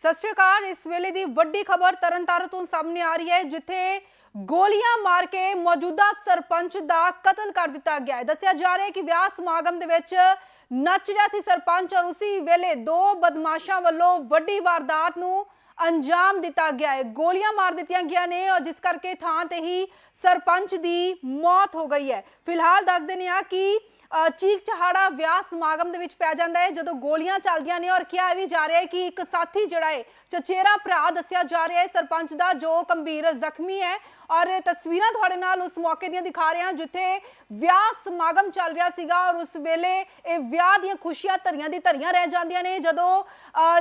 ਸਤਿ ਸ਼੍ਰੀ ਅਕਾਲ। ਇਸ ਵੇਲੇ ਦੀ ਵੱਡੀ ਖਬਰ ਤਰਨਤਾਰਨ ਤੋਂ ਸਾਹਮਣੇ ਆ ਰਹੀ ਹੈ, ਜਿੱਥੇ ਗੋਲੀਆਂ ਮਾਰ ਕੇ ਮੌਜੂਦਾ ਸਰਪੰਚ ਦਾ ਕਤਲ ਕਰ ਦਿੱਤਾ ਗਿਆ ਹੈ। ਦੱਸਿਆ ਜਾ ਰਿਹਾ ਹੈ ਕਿ ਵਿਆਹ ਸਮਾਗਮ ਦੇ ਵਿੱਚ ਨੱਚ ਰਿਹਾ ਸੀ ਸਰਪੰਚ ਔਰ ਉਸੇ ਵੇਲੇ ਦੋ ਬਦਮਾਸ਼ਾਂ ਵੱਲੋਂ ਵੱਡੀ ਵਾਰਦਾਤ ਨੂੰ ਅੰਜਾਮ ਦਿੱਤਾ ਗਿਆ ਹੈ। ਗੋਲੀਆਂ ਮਾਰ ਦਿੱਤੀਆਂ ਗਿਆ ਨੇ ਔਰ ਜਿਸ ਕਰਕੇ ਥਾਂ ਤੇ ਹੀ ਸਰਪੰਚ ਦੀ ਮੌਤ ਹੋ ਗਈ ਹੈ। ਫਿਲਹਾਲ ਦੱਸ ਦਿੰਦੇ ਆ ਕਿ ਚੀਕ ਚਹਾੜਾ ਵਿਆਹ ਸਮਾਗਮ ਦੇ ਵਿੱਚ ਪੈ ਜਾਂਦਾ ਹੈ, ਜਦੋਂ ਗੋਲੀਆਂ ਚੱਲਦੀਆਂ ਨੇ ਔਰ ਕਿਹਾ ਵੀ ਜਾ ਰਿਹਾ ਹੈ ਕਿ ਇੱਕ ਸਾਥੀ ਜਿਹੜਾ ਹੈ, ਚਚੇਰਾ ਭਰਾ ਦੱਸਿਆ ਜਾ ਰਿਹਾ ਹੈ, ਸਰਪੰਚ ਦਾ ਜੋ ਗੰਭੀਰ ਜ਼ਖਮੀ ਹੈ ਔਰ ਤਸਵੀਰਾਂ ਤੁਹਾਡੇ ਨਾਲ ਉਸ ਮੌਕੇ ਦੀਆਂ ਦਿਖਾ ਰਹੇ ਹਾਂ, ਜਿੱਥੇ ਵਿਆਹ ਸਮਾਗਮ ਚੱਲ ਰਿਹਾ ਸੀਗਾ ਔਰ ਉਸ ਵੇਲੇ ਇਹ ਵਿਆਹ ਦੀਆਂ ਖੁਸ਼ੀਆਂ ਧਰੀਆਂ ਦੀ ਧਰੀਆਂ ਰਹਿ ਜਾਂਦੀਆਂ ਨੇ। ਜਦੋਂ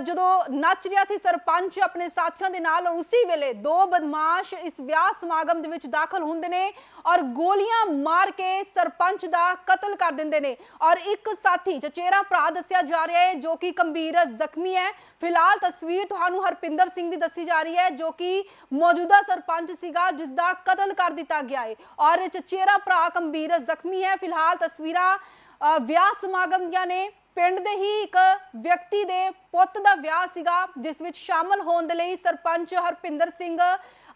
ਜਦੋਂ ਨੱਚ ਰਿਹਾ ਸੀ ਸਰਪੰਚ ਆਪਣੇ ਸਾਥੀਆਂ ਦੇ ਨਾਲ, ਔਰ ਉਸੇ ਵੇਲੇ ਦੋ ਬਦਮਾਸ਼ ਇਸ ਵਿਆਹ ਸਮਾਗਮ ਦੇ ਵਿੱਚ ਦਾਖਲ ਹੁੰਦੇ ਨੇ ਔਰ ਗੋਲੀਆਂ ਮਾਰ ਕੇ ਸਰਪੰਚ ਦਾ ਕਤਲ ਕਰ ਦਿੰਦੇ ਨੇ। ਔਰ ਇੱਕ ਸਾਥੀ ਚਚੇਰਾ ਭਰਾ ਦੱਸਿਆ ਜਾ ਰਿਹਾ ਹੈ, ਜੋ ਕਿ ਗੰਭੀਰ ਜ਼ਖਮੀ ਹੈ ਫਿਲਹਾਲ ਤਸਵੀਰ ਤੁਹਾਨੂੰ ਹਰਪਿੰਦਰ ਸਿੰਘ ਦੀ ਦੱਸੀ ਜਾ ਰਹੀ ਹੈ ਜੋ ਕਿ ਮੌਜੂਦਾ ਸਰਪੰਚ ਸੀਗਾ ਜਿਸ ਦਾ ਕਤਲ ਕਰ ਦਿੱਤਾ ਗਿਆ ਹੈ। ਔਰ ਚਚੇਰਾ ਭਰਾ ਗੰਭੀਰ ਜ਼ਖਮੀ ਹੈ। ਫਿਲਹਾਲ ਤਸਵੀਰਾਂ ਅ, ਵਿਆਹ ਸਮਾਗਮ ਦੀਆਂ ਨੇ। ਪਿੰਡ ਦੇ ਹੀ ਇੱਕ ਵਿਅਕਤੀ ਦੇ ਪੁੱਤ ਦਾ ਵਿਆਹ ਸੀਗਾ ਜਿਸ ਵਿੱਚ ਸ਼ਾਮਲ ਹੋਣ ਦੇ ਲਈ ਸਰਪੰਚ ਹਰਪਿੰਦਰ ਸਿੰਘ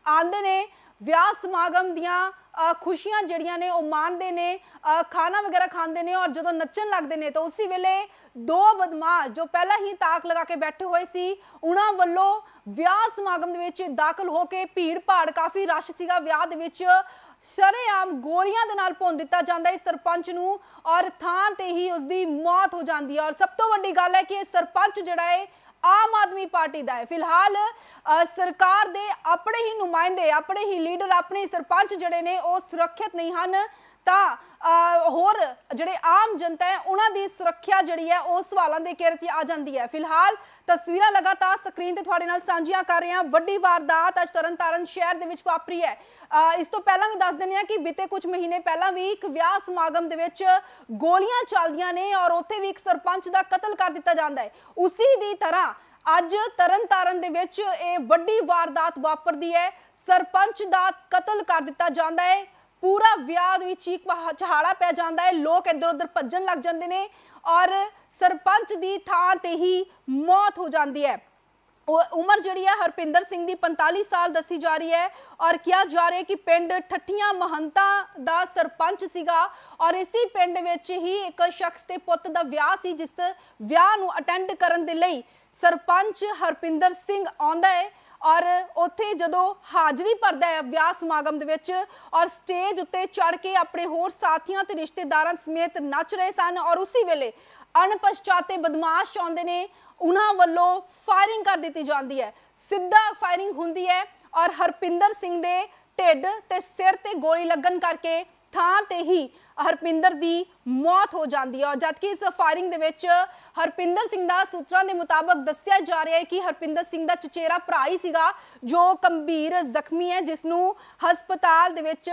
ਆਂਦੇ ਨੇ। ਵਿਆਹ ਸਮਾਗਮ ਦੀਆਂ ਖੁਸ਼ੀਆਂ ਜਿਹੜੀਆਂ ਨੇ ਉਹ ਮਾਣਦੇ ਨੇ ਖਾਣਾ ਵਗੈਰਾ ਖਾਂਦੇ ਨੇ ਔਰ ਜਦੋਂ ਨੱਚਣ ਲੱਗਦੇ ਨੇ ਤਾਂ ਉਸੇ ਵੇਲੇ ਦੋ ਬਦਮਾਸ਼ ਜੋ ਪਹਿਲਾਂ ਹੀ ਤਾਕ ਲਗਾ ਕੇ ਬੈਠੇ ਹੋਏ ਸੀ, ਉਹਨਾਂ ਵੱਲੋਂ ਵਿਆਹ ਸਮਾਗਮ ਦੇ ਵਿੱਚ ਦਾਖਲ ਹੋ ਕੇ ਭੀੜ ਭਾੜ ਕਾਫੀ ਰਸ਼ ਸੀਗਾ। ਵਿਆਹ ਦੇ ਵਿੱਚ ਸ਼ਰੇਆਮ ਗੋਲੀਆਂ ਦੇ ਨਾਲ ਭੁੰਨ ਦਿੱਤਾ ਜਾਂਦਾ ਹੈ ਇਸ ਸਰਪੰਚ ਨੂੰ ਔਰ ਥਾਂ ਤੇ ਹੀ ਉਸ ਦੀ ਮੌਤ ਹੋ ਜਾਂਦੀ ਹੈ। ਔਰ ਸਭ ਤੋਂ ਵੱਡੀ ਗੱਲ ਹੈ ਕਿ ਇਹ ਸਰਪੰਚ ਜਿਹੜਾ ਹੈ ਆਮ ਆਦਮੀ ਪਾਰਟੀ ਦਾ ਹੈ। ਫਿਲਹਾਲ ਅ, ਸਰਕਾਰ ਦੇ ਆਪਣੇ ਹੀ ਨੁਮਾਇੰਦੇ ਆਪਣੇ ਹੀ ਲੀਡਰ ਆਪਣੇ ਸਰਪੰਚ ਜਿਹੜੇ ਨੇ ਉਹ ਸੁਰੱਖਿਅਤ ਨਹੀਂ ਹਨ। ਤਾਂ ਹੋਰ ਜਿਹੜੇ ਆਮ ਜਨਤਾ ਹੈ, ਉਹਨਾਂ ਦੀ ਸੁਰੱਖਿਆ ਜਿਹੜੀ ਹੈ, ਉਹ ਸਵਾਲਾਂ ਦੇ ਘੇਰੇ ਤੇ ਆ ਜਾਂਦੀ ਹੈ। ਫਿਲਹਾਲ ਤਸਵੀਰਾਂ ਲਗਾਤਾਰ ਸਕਰੀਨ ਤੇ ਤੁਹਾਡੇ ਨਾਲ ਸਾਂਝੀਆਂ ਕਰ ਰਹੇ ਹਾਂ। ਵੱਡੀ ਵਾਰਦਾਤ ਅੱਜ ਤਰਨਤਾਰਨ ਸ਼ਹਿਰ ਦੇ ਵਿੱਚ ਵਾਪਰੀ ਹੈ। ਇਸ ਤੋਂ ਪਹਿਲਾਂ ਵੀ ਦੱਸ ਦਿੰਦੇ ਹਾਂ ਕਿ ਬੀਤੇ ਕੁਝ ਮਹੀਨੇ ਪਹਿਲਾਂ ਵੀ ਇੱਕ ਵਿਆਹ ਸਮਾਗਮ ਦੇ ਵਿੱਚ ਗੋਲੀਆਂ ਚੱਲਦੀਆਂ ਨੇ ਔਰ ਉੱਥੇ ਵੀ ਇੱਕ ਸਰਪੰਚ ਦਾ ਕਤਲ ਕਰ ਦਿੱਤਾ ਜਾਂਦਾ ਹੈ। ਉਸੇ ਦੀ ਤਰ੍ਹਾਂ ਅੱਜ ਤਰਨਤਾਰਨ ਦੇ ਵਿੱਚ ਇਹ ਵੱਡੀ ਵਾਰਦਾਤ ਵਾਪਰਦੀ ਹੈ। ਸਰਪੰਚ ਦਾ ਕਤਲ ਕਰ ਦਿੱਤਾ ਜਾਂਦਾ ਹੈ। ਪੂਰਾ ਵਿਆਹ ਦੇ ਵਿੱਚ ਇੱਕ ਚਹਾੜਾ ਪੈ ਜਾਂਦਾ ਹੈ। ਲੋਕ ਇੱਧਰ ਉੱਧਰ ਭੱਜਣ ਲੱਗ ਜਾਂਦੇ ਨੇ ਔਰ ਸਰਪੰਚ ਦੀ ਥਾਂ ਤੇ ਹੀ ਮੌਤ ਹੋ ਜਾਂਦੀ ਹੈ। ਉਮਰ ਜਿਹੜੀ ਹੈ ਹਰਪਿੰਦਰ ਸਿੰਘ ਦੀ 45 ਸਾਲ ਦੱਸੀ ਜਾ ਰਹੀ ਹੈ ਔਰ ਕਿਹਾ ਜਾ ਰਿਹਾ ਕਿ ਪਿੰਡ ਠੱਠੀਆਂ ਮਹੰਤਾ ਦਾ ਸਰਪੰਚ ਸੀਗਾ ਔਰ ਇਸੇ ਪਿੰਡ ਵਿੱਚ ਹੀ ਇੱਕ ਸ਼ਖਸ ਦੇ ਪੁੱਤ ਦਾ ਵਿਆਹ ਸੀ, ਜਿਸ ਵਿਆਹ ਨੂੰ ਅਟੈਂਡ ਕਰਨ ਦੇ ਲਈ ਸਰਪੰਚ ਹਰਪਿੰਦਰ ਸਿੰਘ ਆਉਂਦਾ ਹੈ। ਔਰ ਉੱਥੇ ਜਦੋਂ ਹਾਜ਼ਰੀ ਭਰਦਾ ਹੈ ਵਿਆਹ ਸਮਾਗਮ ਦੇ ਵਿੱਚ ਔਰ ਸਟੇਜ ਉੱਤੇ ਚੜ ਕੇ ਆਪਣੇ ਹੋਰ ਸਾਥੀਆਂ ਤੇ ਰਿਸ਼ਤੇਦਾਰਾਂ ਸਮੇਤ ਨੱਚ ਰਹੇ ਸਨ ਔਰ ਉਸੇ ਵੇਲੇ ਅਣਪਛਾਤੇ ਬਦਮਾਸ਼ ਆਉਂਦੇ ਨੇ, ਉਹਨਾਂ ਵੱਲੋਂ ਫਾਇਰਿੰਗ ਕਰ ਦਿੱਤੀ ਜਾਂਦੀ ਹੈ। ਸਿੱਧਾ ਫਾਇਰਿੰਗ ਹੁੰਦੀ ਹੈ ਔਰ ਹਰਪਿੰਦਰ ਸਿੰਘ ਦੇ ਢਿੱਡ ਤੇ ਸਿਰ ਤੇ ਗੋਲੀ ਲੱਗਣ ਕਰਕੇ ਥਾਂ ਤੇ ਹੀ ਹਰਪਿੰਦਰ ਦੀ ਮੌਤ ਹੋ ਜਾਂਦੀ ਹੈ ਔਰ ਜਦਕਿ ਇਸ ਫਾਇਰਿੰਗ ਦੇ ਵਿੱਚ ਹਰਪਿੰਦਰ ਸਿੰਘ ਦਾ ਸੂਤਰਾਂ ਦੇ ਮੁਤਾਬਕ ਦੱਸਿਆ ਜਾ ਰਿਹਾ ਹੈ ਕਿ ਹਰਪਿੰਦਰ ਸਿੰਘ ਦਾ ਚਚੇਰਾ ਭਰਾ ਹੀ ਸੀਗਾ, ਜੋ ਗੰਭੀਰ ਜ਼ਖਮੀ ਹੈ ਜਿਸ ਨੂੰ ਹਸਪਤਾਲ ਦੇ ਵਿੱਚ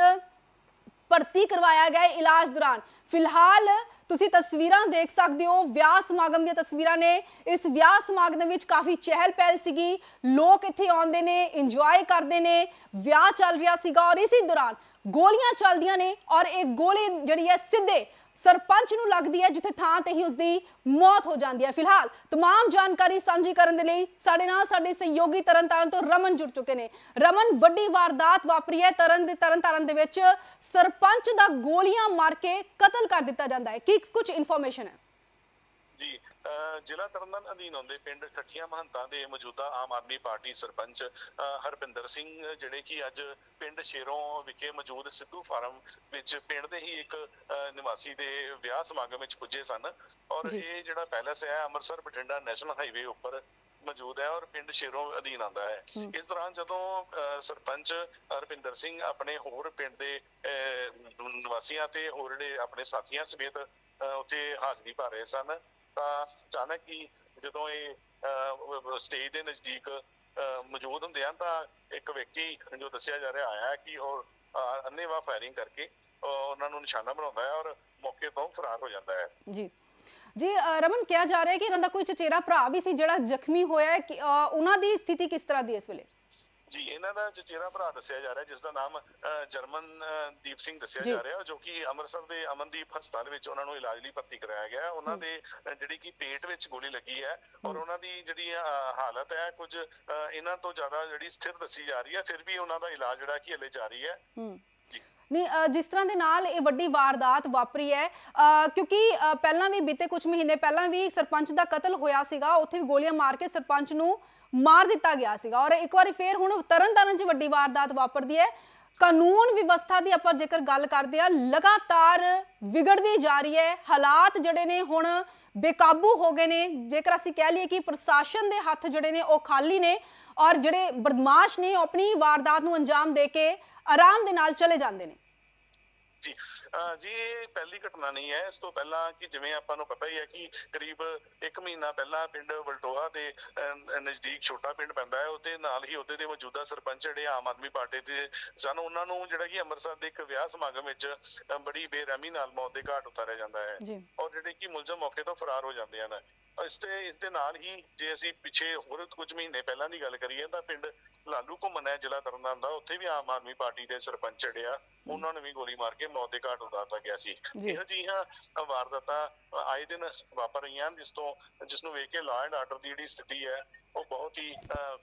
ਭਰਤੀ ਕਰਵਾਇਆ ਗਿਆ ਇਲਾਜ ਦੌਰਾਨ। ਫਿਲਹਾਲ ਤੁਸੀਂ ਤਸਵੀਰਾਂ ਦੇਖ ਸਕਦੇ ਹੋ, ਵਿਆਹ ਸਮਾਗਮ ਦੀਆਂ ਤਸਵੀਰਾਂ ਨੇ। ਇਸ ਵਿਆਹ ਸਮਾਗਮ ਵਿੱਚ ਕਾਫੀ ਚਹਿਲ ਪਹਿਲ ਸੀਗੀ। ਲੋਕ ਇੱਥੇ ਆਉਂਦੇ ਨੇ ਇੰਜੋਏ ਕਰਦੇ ਨੇ। ਵਿਆਹ ਚੱਲ ਰਿਹਾ ਸੀਗਾ ਔਰ ਇਸੇ ਦੌਰਾਨ ਗੋਲੀਆਂ ਚੱਲਦੀਆਂ ਨੇ ਔਰ ਇਹ ਗੋਲੀ ਜਿਹੜੀ ਹੈ ਸਿੱਧੇ ਸਰਪੰਚ ਨੂੰ ਲੱਗਦੀ ਹੈ ਜਿੱਥੇ ਥਾਂ ਤੇ ਹੀ ਉਸ ਦੀ ਮੌਤ ਹੋ ਜਾਂਦੀ ਹੈ ਫਿਲਹਾਲ तमाम ਜਾਣਕਾਰੀ ਸਾਂਝੀ ਕਰਨ ਦੇ ਲਈ ਸਾਡੇ ਨਾਲ ਸਾਡੇ ਸਹਿਯੋਗੀ ਤਰਨਤਾਰਨ ਤੋਂ ਰਮਨ ਜੁੜ ਚੁੱਕੇ ਨੇ ਰਮਨ ਵੱਡੀ ਵਾਰਦਾਤ ਵਾਪਰੀ ਹੈ ਤਰਨ ਦੇ ਤਰਨਤਾਰਨ ਦੇ ਵਿੱਚ ਸਰਪੰਚ ਦਾ ਗੋਲੀਆਂ ਮਾਰ ਕੇ ਕਤਲ ਕਰ ਦਿੱਤਾ ਜਾਂਦਾ ਹੈ ਕੀ ਕੁਝ ਇਨਫੋਰਮੇਸ਼ਨ ਹੈ ਜੀ ਅਹ ਜ਼ਿਲ੍ਹਾ ਤਰਨਤਾਰਨ ਅਧੀਨ ਆਉਂਦੇ ਪਿੰਡ ਠੱਠੀਆਂ ਮਹੰਤਾਂ ਦੇ ਮੌਜੂਦਾ ਆਮ ਆਦਮੀ ਪਾਰਟੀ ਸਰਪੰਚ ਹਰਪਿੰਦਰ ਸਿੰਘ ਜਿਹੜੇ ਕਿ ਅੱਜ ਪਿੰਡ ਸ਼ੇਰੋਂ ਵਿਖੇ ਮੌਜੂਦ ਸਿੱਧੂ ਫਾਰਮ ਵਿੱਚ ਪਿੰਡ ਦੇ ਹੀ ਇੱਕ ਨਿਵਾਸੀ ਦੇ ਵਿਆਹ ਸਮਾਗਮ ਵਿੱਚ ਪੁੱਜੇ ਸਨ ਔਰ। ਇਹ ਜਿਹੜਾ ਪੈਲਸ ਹੈ ਅੰਮ੍ਰਿਤਸਰ ਬਠਿੰਡਾ ਨੈਸ਼ਨਲ ਹਾਈਵੇ ਉੱਪਰ ਮੌਜੂਦ ਹੈ ਔਰ ਪਿੰਡ ਸ਼ੇਰੋਂ ਅਧੀਨ ਆਉਂਦਾ ਹੈ। ਇਸ ਦੌਰਾਨ ਜਦੋਂ ਸਰਪੰਚ ਹਰਪਿੰਦਰ ਸਿੰਘ ਆਪਣੇ ਹੋਰ ਪਿੰਡ ਦੇ ਨਿਵਾਸੀਆਂ ਤੇ ਹੋਰ ਜਿਹੜੇ ਆਪਣੇ ਸਾਥੀਆਂ ਸਮੇਤ ਉੱਥੇ ਹਾਜ਼ਰੀ ਭਰ ਰਹੇ ਸਨ ਤਾਂ ਅਚਾਨਕ ਹੀ ਜਦੋਂ ਇਹ ਸਟੇਜ ਦੇ ਨਜ਼ਦੀਕ ਮੌਜੂਦ ਹੁੰਦੇ ਹਨ ਤਾਂ ਇੱਕ ਵਿਅਕਤੀ ਜੋ ਦੱਸਿਆ ਜਾ ਰਿਹਾ ਆਇਆ ਕਿ ਉਹ ਅਹ, ਫਾਇਰਿੰਗ ਕਰਕੇ ਉਹਨਾਂ ਨੂੰ ਨਿਸ਼ਾਨਾ ਬਣਾਉਂਦਾ ਹੈ ਔਰ ਮੌਕੇ ਤੋਂ ਫਰਾਰ ਹੋ ਜਾਂਦਾ ਹੈ। ਜੀ। ਜੀ ਰਮਨ ਕਿਹਾ ਜਾ ਰਿਹਾ ਹੈ ਕਿ ਇਹਨਾਂ ਦਾ ਕੋਈ ਚਚੇਰਾ ਭਰਾ ਵੀ ਸੀ ਜਿਹੜਾ ਜ਼ਖਮੀ ਹੋਇਆ ਹੈ ਕਿ, ਉਹਨਾਂ ਦੀ ਸਥਿਤੀ ਕਿਸ ਤਰ੍ਹਾਂ ਦੀ ਇਸ ਵੇਲੇ? ਜੀ ਇਹਨਾਂ ਦਾ ਚਚੇਰਾ ਭਰਾ ਦੱਸਿਆ ਜਾ ਰਿਹਾ ਜਿਸ ਦਾ ਨਾਮ ਜਰਮਨ ਦੀਪ ਸਿੰਘ ਦੱਸਿਆ ਜੀ। ਰਿਹਾ ਜੋ ਕਿ ਅੰਮ੍ਰਿਤਸਰ ਦੇ ਅਮਨਦੀਪ ਹਸਪਤਾਲ ਵਿੱਚ ਉਹਨਾਂ ਨੂੰ ਇਲਾਜ ਲਈ ਭਰਤੀ ਕਰਾਇਆ ਗਿਆ। ਉਹਨਾਂ। ਦੇ ਜਿਹੜੀ ਕਿ ਪੇਟ ਵਿੱਚ ਗੋਲੀ ਲੱਗੀ ਹੈ ਔਰ। ਉਹਨਾਂ ਦੀ ਜਿਹੜੀ ਹਾਲਤ ਹੈ ਕੁਝ ਇਹਨਾਂ ਤੋਂ ਜ਼ਿਆਦਾ ਜਿਹੜੀ ਸਥਿਰ ਦੱਸੀ ਜਾ ਰਹੀ ਹੈ ਫਿਰ ਵੀ ਉਹਨਾਂ ਦਾ ਇਲਾਜ ਜਿਹੜਾ ਕਿ ਹਲੇ ਜਾਰੀ ਹੈ। ਨਹੀਂ ਜਿਸ ਤਰ੍ਹਾਂ ਦੇ ਨਾਲ ਇਹ ਵੱਡੀ ਵਾਰਦਾਤ ਵਾਪਰੀ ਹੈ ਕਿਉਂਕਿ ਪਹਿਲਾਂ ਵੀ ਬੀਤੇ ਕੁਝ ਮਹੀਨੇ ਪਹਿਲਾਂ ਵੀ ਸਰਪੰਚ ਦਾ ਕਤਲ ਹੋਇਆ ਸੀਗਾ ਉੱਥੇ ਵੀ ਗੋਲੀਆਂ ਮਾਰ ਕੇ ਸਰਪੰਚ ਨੂੰ ਮਾਰ ਦਿੱਤਾ ਗਿਆ ਸੀਗਾ। ਔਰ ਇੱਕ ਵਾਰੀ ਫੇਰ ਹੁਣ ਤਰਨਤਾਰਨ 'ਚ ਵੱਡੀ ਵਾਰਦਾਤ ਵਾਪਰਦੀ ਹੈ। ਕਾਨੂੰਨ ਵਿਵਸਥਾ ਦੀ ਆਪਾਂ ਜੇਕਰ ਗੱਲ ਕਰਦੇ ਆ ਲਗਾਤਾਰ ਵਿਗੜਦੀ ਜਾ ਰਹੀ ਹੈ। ਹਾਲਾਤ ਜਿਹੜੇ ਨੇ ਹੁਣ ਬੇਕਾਬੂ ਹੋ ਗਏ ਨੇ। ਜੇਕਰ ਅਸੀਂ ਕਹਿ ਲਈਏ ਕਿ ਪ੍ਰਸ਼ਾਸਨ ਦੇ ਹੱਥ ਜਿਹੜੇ ਨੇ ਉਹ ਖਾਲੀ ਨੇ ਔਰ ਜਿਹੜੇ ਬਦਮਾਸ਼ ਨੇ ਉਹ ਆਪਣੀ ਵਾਰਦਾਤ ਨੂੰ ਅੰਜਾਮ ਦੇ ਕੇ ਆਰਾਮ ਦੇ ਨਾਲ ਚਲੇ ਜਾਂਦੇ ਨੇ। ਜੀ ਜੀ ਇਹ ਪਹਿਲੀ ਘਟਨਾ ਨਹੀਂ ਹੈ। ਇਸ ਤੋਂ ਪਹਿਲਾਂ ਕਿ ਜਿਵੇਂ ਆਪਾਂ ਨੂੰ ਪਤਾ ਹੀ ਹੈ ਕਿ ਕਰੀਬ 1 ਮਹੀਨਾ ਪਹਿਲਾਂ ਪਿੰਡ ਵਲਟੋਆ ਦੇ ਨਜ਼ਦੀਕ ਛੋਟਾ ਪਿੰਡ ਪੈਂਦਾ ਹੈ। ਉਹਦੇ ਨਾਲ ਹੀ ਉਹਦੇ ਦੇ ਮੌਜੂਦਾ ਸਰਪੰਚ ਜਿਹੜੇ ਆਮ ਆਦਮੀ ਪਾਰਟੀ ਦੇ ਸਨ ਉਹਨਾਂ ਨੂੰ ਜਿਹੜਾ ਕਿ ਅੰਮ੍ਰਿਤਸਰ ਦੇ ਇੱਕ ਵਿਆਹ ਸਮਾਗਮ ਵਿੱਚ ਬੜੀ ਬੇਰਹਿਮੀ ਨਾਲ ਮੌਤ ਦੇ ਘਾਟ ਉਤਾਰਿਆ ਜਾਂਦਾ ਹੈ। ਔਰ ਜਿਹੜੇ ਕਿ ਮੁਲਜ਼ਮ ਮੌਕੇ ਤੋਂ ਫਰਾਰ ਹੋ ਜਾਂਦੇ ਹਨ। ਇਸ ਤੇ ਇਸ ਦੇ ਨਾਲ ਹੀ ਜੇ ਅਸੀਂ ਪਿੱਛੇ ਹੋਰ ਕੁਝ ਮਹੀਨੇ ਪਹਿਲਾਂ ਦੀ ਗੱਲ ਕਰੀਏ ਤਾਂ ਪਿੰਡ ਲਾਲੂ ਘੁੰਮਣ ਹੈ ਜ਼ਿਲ੍ਹਾ ਤਰਨਤਾਰਨ ਦਾ। ਉੱਥੇ ਵੀ ਆਮ ਆਦਮੀ ਪਾਰਟੀ ਦੇ ਸਰਪੰਚ ਜਿਹੜੇ ਆ ਉਹਨਾਂ ਨੂੰ ਵੀ ਗੋਲੀ ਮਾਰ ਕੇ ਮੌਤ ਦੇ ਘਾਟ ਉਤਾਰਤਾ ਗਿਆ ਸੀ ਜੀ। ਇਹੋ ਜਿਹੀਆਂ ਵਾਰਦਾਤਾਂ ਆਏ ਦਿਨ ਵਾਪਰ ਰਹੀਆਂ ਜਿਸ ਤੋਂ ਜਿਸ ਨੂੰ ਵੇਖ ਕੇ ਲਾਅ ਐਂਡ ਆਰਡਰ ਦੀ ਜਿਹੜੀ ਸਥਿਤੀ ਹੈ ਉਹ ਬਹੁਤ ਹੀ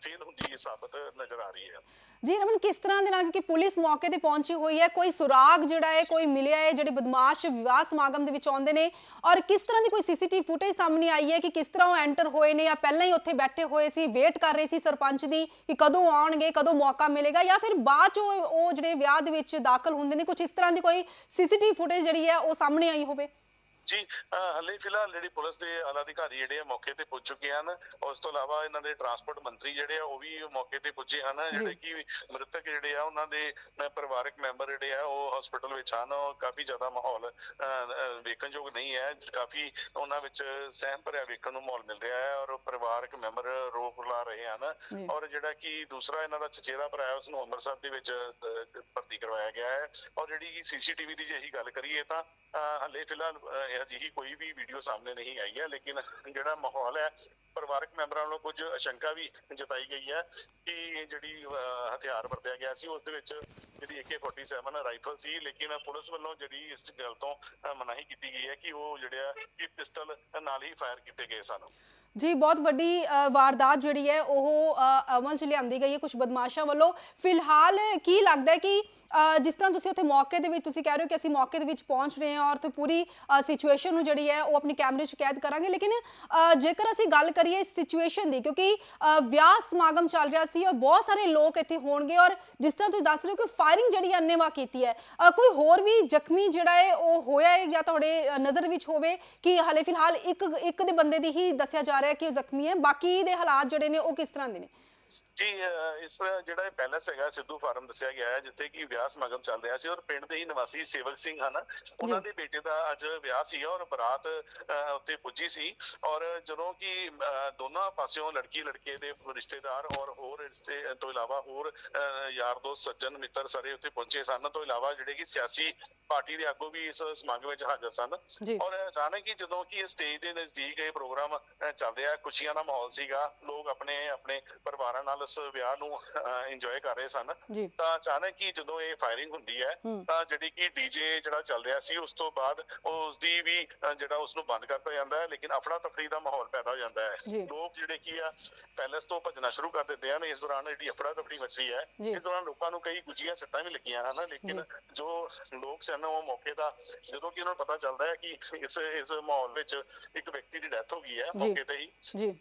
ਫੇਲ ਹੁੰਦੀ ਸਾਬਤ ਨਜ਼ਰ ਆ ਰਹੀ ਹੈ ਜੀ ਰਮਨ ਕਿਸ ਤਰ੍ਹਾਂ ਦੇ ਨਾਲ ਕਿਉਂਕਿ ਪੁਲਿਸ ਮੌਕੇ ਤੇ ਪਹੁੰਚੀ ਹੋਈ ਹੈ ਕੋਈ ਸੁਰਾਗ ਜਿਹੜਾ ਹੈ ਕੋਈ ਮਿਲਿਆ ਹੈ ਜਿਹੜੇ ਬਦਮਾਸ਼ ਵਿਵਾਹ ਸਮਾਗਮ ਦੇ ਵਿੱਚ ਆਉਂਦੇ ਨੇ ਔਰ ਕਿਸ ਤਰ੍ਹਾਂ ਦੀ ਕੋਈ ਸੀਸੀਟੀਵੀ ਫੁਟੇਜ ਸਾਹਮਣੇ ਆਈ ਹੈ ਕਿ ਕਿਸ ਤਰ੍ਹਾਂ ਉਹ ਐਂਟਰ ਹੋਏ ਨੇ ਜਾਂ ਪਹਿਲਾਂ ਹੀ ਉੱਥੇ ਬੈਠੇ ਹੋਏ ਸੀ ਵੇਟ ਕਰ ਰਹੇ ਸੀ ਸਰਪੰਚ ਦੀ ਕਿ ਕਦੋਂ ਆਉਣਗੇ ਕਦੋਂ ਮੌਕਾ ਮਿਲੇਗਾ ਜਾਂ ਫਿਰ ਬਾਅਦ ਚ ਉਹ ਉਹ ਜਿਹੜੇ ਵਿਆਹ ਦੇ ਵਿੱਚ ਦਾਖਲ ਹੁੰਦੇ ਨੇ ਕੁਝ ਇਸ ਤਰ੍ਹਾਂ ਦੀ ਕੋਈ ਸੀਸੀਟੀਵੀ ਫੁਟੇਜ ਜਿਹੜੀ ਹੈ ਉਹ ਸਾਹਮਣੇ ਆਈ ਹੋਵੇ। ਜੀ ਹਲੇ ਫਿਲਹਾਲ ਜਿਹੜੀ ਪੁਲਿਸ ਦੇ ਆਲਾ ਅਧਿਕਾਰੀ ਜਿਹੜੇ ਆ ਮੌਕੇ ਤੇ ਪੁੱਜ ਚੁੱਕੇ ਹਨ ਉਸ ਤੋਂ ਇਲਾਵਾ ਇਹਨਾਂ ਦੇ ਟਰਾਂਸਪੋਰਟ ਮੰਤਰੀ ਜਿਹੜੇ ਆ ਉਹ ਵੀ ਮੌਕੇ ਤੇ ਪੁੱਜੇ ਹਨ ਜਿਹੜੇ ਕਿ ਮ੍ਰਿਤਕ ਜਿਹੜੇ ਆ ਉਹਨਾਂ ਦੇ ਪਰਿਵਾਰਕ ਮੈਂਬਰ ਜਿਹੜੇ ਆ ਉਹ ਹਸਪੀਟਲ ਵਿੱਚ ਹਨ ਕਾਫੀ ਜ਼ਿਆਦਾ ਮਾਹੌਲ ਵੇਖਣਯੋਗ ਨਹੀਂ ਹੈ ਕਾਫੀ ਉਹਨਾਂ ਵਿੱਚ ਸਹਿਮ ਭਰਿਆ ਵੇਖਣ ਨੂੰ ਮਾਹੌਲ ਮਿਲ ਰਿਹਾ ਹੈ ਔਰ ਪਰਿਵਾਰਕ ਮੈਂਬਰ ਰੋਕ ਲਾ ਰਹੇ ਹਨ ਔਰ ਜਿਹੜਾ ਕਿ ਦੂਸਰਾ ਇਹਨਾਂ ਦਾ ਚਚੇਰਾ ਭਰਾ ਹੈ ਉਸ ਨੂੰ ਅੰਮ੍ਰਿਤਸਰ ਦੇ ਵਿੱਚ ਭਰਤੀ ਕਰਵਾਇਆ ਗਿਆ ਹੈ ਔਰ ਜਿਹੜੀ ਸੀਸੀਟੀਵੀ ਦੀ ਜੇ ਅਸੀਂ ਗੱਲ ਕਰੀਏ ਤਾਂ ਹਲੇ ਫਿਲਹਾਲ ਇਹ ਅਜਿਹੀ ਕੋਈ ਵੀ ਵੀਡੀਓ ਸਾਹਮਣੇ ਨਹੀਂ ਆਈ ਹੈ, ਲੇਕਿਨ ਜਿਹੜਾ ਮਾਹੌਲ ਹੈ, ਪਰਿਵਾਰਕ ਮੈਂਬਰਾਂ ਵੱਲੋਂ ਕੁਝ ਅਸ਼ੰਕਾ ਵੀ ਜਤਾਈ ਗਈ ਹੈ ਕਿ ਜਿਹੜੀ ਹਥਿਆਰ ਵਰਤਿਆ ਗਿਆ ਸੀ, ਉਸ ਦੇ ਵਿੱਚ ਜਿਹੜੀ AK47 ਰਾਈਫਲ ਸੀ, ਲੇਕਿਨ ਪੁਲਿਸ ਵੱਲੋਂ ਜਿਹੜੀ ਇਸ ਗੱਲ ਤੋਂ ਮਨਾਹੀ ਕੀਤੀ ਗਈ ਹੈ ਕਿ ਉਹ ਜਿਹੜਾ ਕਿ ਪਿਸਟਲ ਨਾਲ ਹੀ ਫਾਇਰ ਕੀਤੇ ਗਏ ਸਨ। ਜੀ, ਬਹੁਤ ਵੱਡੀ ਵਾਰਦਾਤ ਜਿਹੜੀ ਹੈ, ਉਹ ਅਮਲ 'ਚ ਲਿਆਂਦੀ ਗਈ ਹੈ ਕੁਝ ਬਦਮਾਸ਼ਾਂ ਵੱਲੋਂ। ਫਿਲਹਾਲ ਕੀ ਲੱਗਦਾ ਹੈ ਕਿ ਜਿਸ ਤਰ੍ਹਾਂ ਤੁਸੀਂ ਉੱਥੇ ਮੌਕੇ ਦੇ ਵਿੱਚ, ਤੁਸੀਂ ਕਹਿ ਰਹੇ ਹੋ ਕਿ ਅਸੀਂ ਮੌਕੇ ਦੇ ਵਿੱਚ ਪਹੁੰਚ ਰਹੇ ਹਾਂ ਔਰ ਤੇ ਪੂਰੀ ਸਿਚੁਏਸ਼ਨ ਨੂੰ ਜਿਹੜੀ ਹੈ, ਉਹ ਆਪਣੀ ਕੈਮਰੇ 'ਚ ਕੈਦ ਕਰਾਂਗੇ। ਲੇਕਿਨ ਜੇਕਰ ਅਸੀਂ ਗੱਲ ਕਰੀਏ ਇਸ ਸਿਚੁਏਸ਼ਨ ਦੀ, ਕਿਉਂਕਿ ਵਿਆਹ ਸਮਾਗਮ ਚੱਲ ਰਿਹਾ ਸੀ ਔਰ ਬਹੁਤ ਸਾਰੇ ਲੋਕ ਇੱਥੇ ਹੋਣਗੇ ਔਰ ਜਿਸ ਤਰ੍ਹਾਂ ਤੁਸੀਂ ਦੱਸ ਰਹੇ ਹੋ ਕਿ ਫਾਇਰਿੰਗ ਜਿਹੜੀ ਅੰਨੇਵਾ ਕੀਤੀ ਹੈ। ਕੋਈ ਹੋਰ ਵੀ ਜ਼ਖਮੀ ਜਿਹੜਾ ਹੈ, ਉਹ ਹੋਇਆ ਹੈ ਜਾਂ ਤੁਹਾਡੇ ਨਜ਼ਰ ਵਿੱਚ ਹੋਵੇ ਕਿ ਹਾਲੇ ਫਿਲਹਾਲ ਇੱਕ ਇੱਕ ਦੇ ਬੰਦੇ ਦੀ ਹੀ ਦੱਸਿਆ ਜਾ ਰਿਹਾ ਕਿ ਉਹ ਜ਼ਖਮੀ ਹੈ। ਬਾਕੀ ਦੇ ਹਾਲਾਤ ਜਿਹੜੇ ਨੇ ਉਹ ਕਿਸ ਤਰ੍ਹਾਂ ਦੇ ਨੇ? ਜੀ ਇਸ ਜਿਹੜਾ ਇਹ ਪੈਲਸ ਹੈਗਾ ਸਿੱਧੂ ਫਾਰਮ ਦੱਸਿਆ ਗਿਆ ਹੈ ਜਿੱਥੇ ਕਿ ਵਿਆਹ ਸਮਾਗਮ ਚੱਲ ਰਿਹਾ ਸੀ ਔਰ ਪਿੰਡ ਦੇ ਹੀ ਨਿਵਾਸੀ ਸੇਵਕ ਸਿੰਘ ਹਨ। ਉਹਨਾਂ ਦੇ ਬੇਟੇ ਦਾ ਅੱਜ ਵਿਆਹ ਸੀ ਔਰ ਬਰਾਤ ਉੱਥੇ ਪੁੱਜੀ ਸੀ ਔਰ ਜਦੋਂ ਕਿ ਦੋਨਾਂ ਪਾਸਿਓਂ ਲੜਕੀ ਲੜਕੇ ਦੇ ਰਿਸ਼ਤੇਦਾਰ ਔਰ ਹੋਰ ਰਿਸ਼ਤੇ ਤੋਂ ਇਲਾਵਾ ਹੋਰ ਯਾਰ ਦੋਸਤ ਸੱਜਣ ਮਿੱਤਰ ਸਾਰੇ ਉੱਥੇ ਪਹੁੰਚੇ ਸਨ। ਤੋਂ ਇਲਾਵਾ ਜਿਹੜੇ ਕਿ ਸਿਆਸੀ ਪਾਰਟੀ ਦੇ ਆਗੂ ਵੀ ਇਸ ਸਮਾਗਮ ਵਿੱਚ ਹਾਜ਼ਰ ਸਨ ਔਰ ਅਚਾਨਕ ਹੀ ਜਦੋਂ ਕਿ ਸਟੇਜ ਦੇ ਨਜ਼ਦੀਕ ਇਹ ਪ੍ਰੋਗਰਾਮ ਚੱਲ ਰਿਹਾ ਖੁਸ਼ੀਆਂ ਦਾ ਮਾਹੌਲ ਸੀਗਾ। ਲੋਕ ਆਪਣੇ ਆਪਣੇ ਪਰਿਵਾਰਾਂ ਨਾਲ ਉਸ ਵਿਆਹ ਨੂੰ ਇੰਜੋਏ ਕਰ ਰਹੇ ਸਨ ਤਾਂ ਅਚਾਨਕ ਹੀ ਜਦੋਂ ਇਹ ਫਾਇਰਿੰਗ ਹੁੰਦੀ ਹੈ ਤਾਂ ਜਿਹੜੀ ਕਿ ਡੀਜੇ ਜਿਹੜਾ ਚੱਲ ਰਿਹਾ ਸੀ ਉਸ ਤੋਂ ਬਾਅਦ ਉਸ ਦੀ ਵੀ ਜਿਹੜਾ ਉਸ ਨੂੰ ਬੰਦ ਕਰਤਾ ਜਾਂਦਾ ਹੈ ਲੇਕਿਨ ਅਫੜਾ ਤਫੜੀ ਦਾ ਮਾਹੌਲ ਪੈਦਾ ਹੋ ਜਾਂਦਾ। ਹੈ ਲੋਕ ਜਿਹੜੇ ਕੀ ਆ ਪੈਲਸ ਤੋਂ ਭੱਜਣਾ ਸ਼ੁਰੂ ਕਰ ਦਿੰਦੇ ਹਨ ਇਸ ਦੌਰਾਨ ਜਿਹੜੀ ਅਫੜਾ ਤਫੜੀ ਮਚੀ ਹੈ। ਇਸ ਦੌਰਾਨ ਲੋਕਾਂ ਨੂੰ ਕਈ ਗੁੱਜੀਆਂ ਸੱਟਾਂ ਵੀ ਲੱਗੀਆਂ ਹਨ ਲੇਕਿਨ ਜੋ ਲੋਕ ਸਨ ਉਹ ਮੌਕੇ ਦਾ ਜਦੋਂ ਕਿ ਉਹਨਾਂ ਨੂੰ ਪਤਾ ਚੱਲਦਾ ਹੈ ਕਿ ਇਸ ਇਸ ਮਾਹੌਲ ਵਿੱਚ ਇੱਕ ਵਿਅਕਤੀ ਦੀ ਡੈਥ ਹੋ ਗਈ ਹੈ। ਮੌਕੇ ਤੇ ਹੀ ਜੀ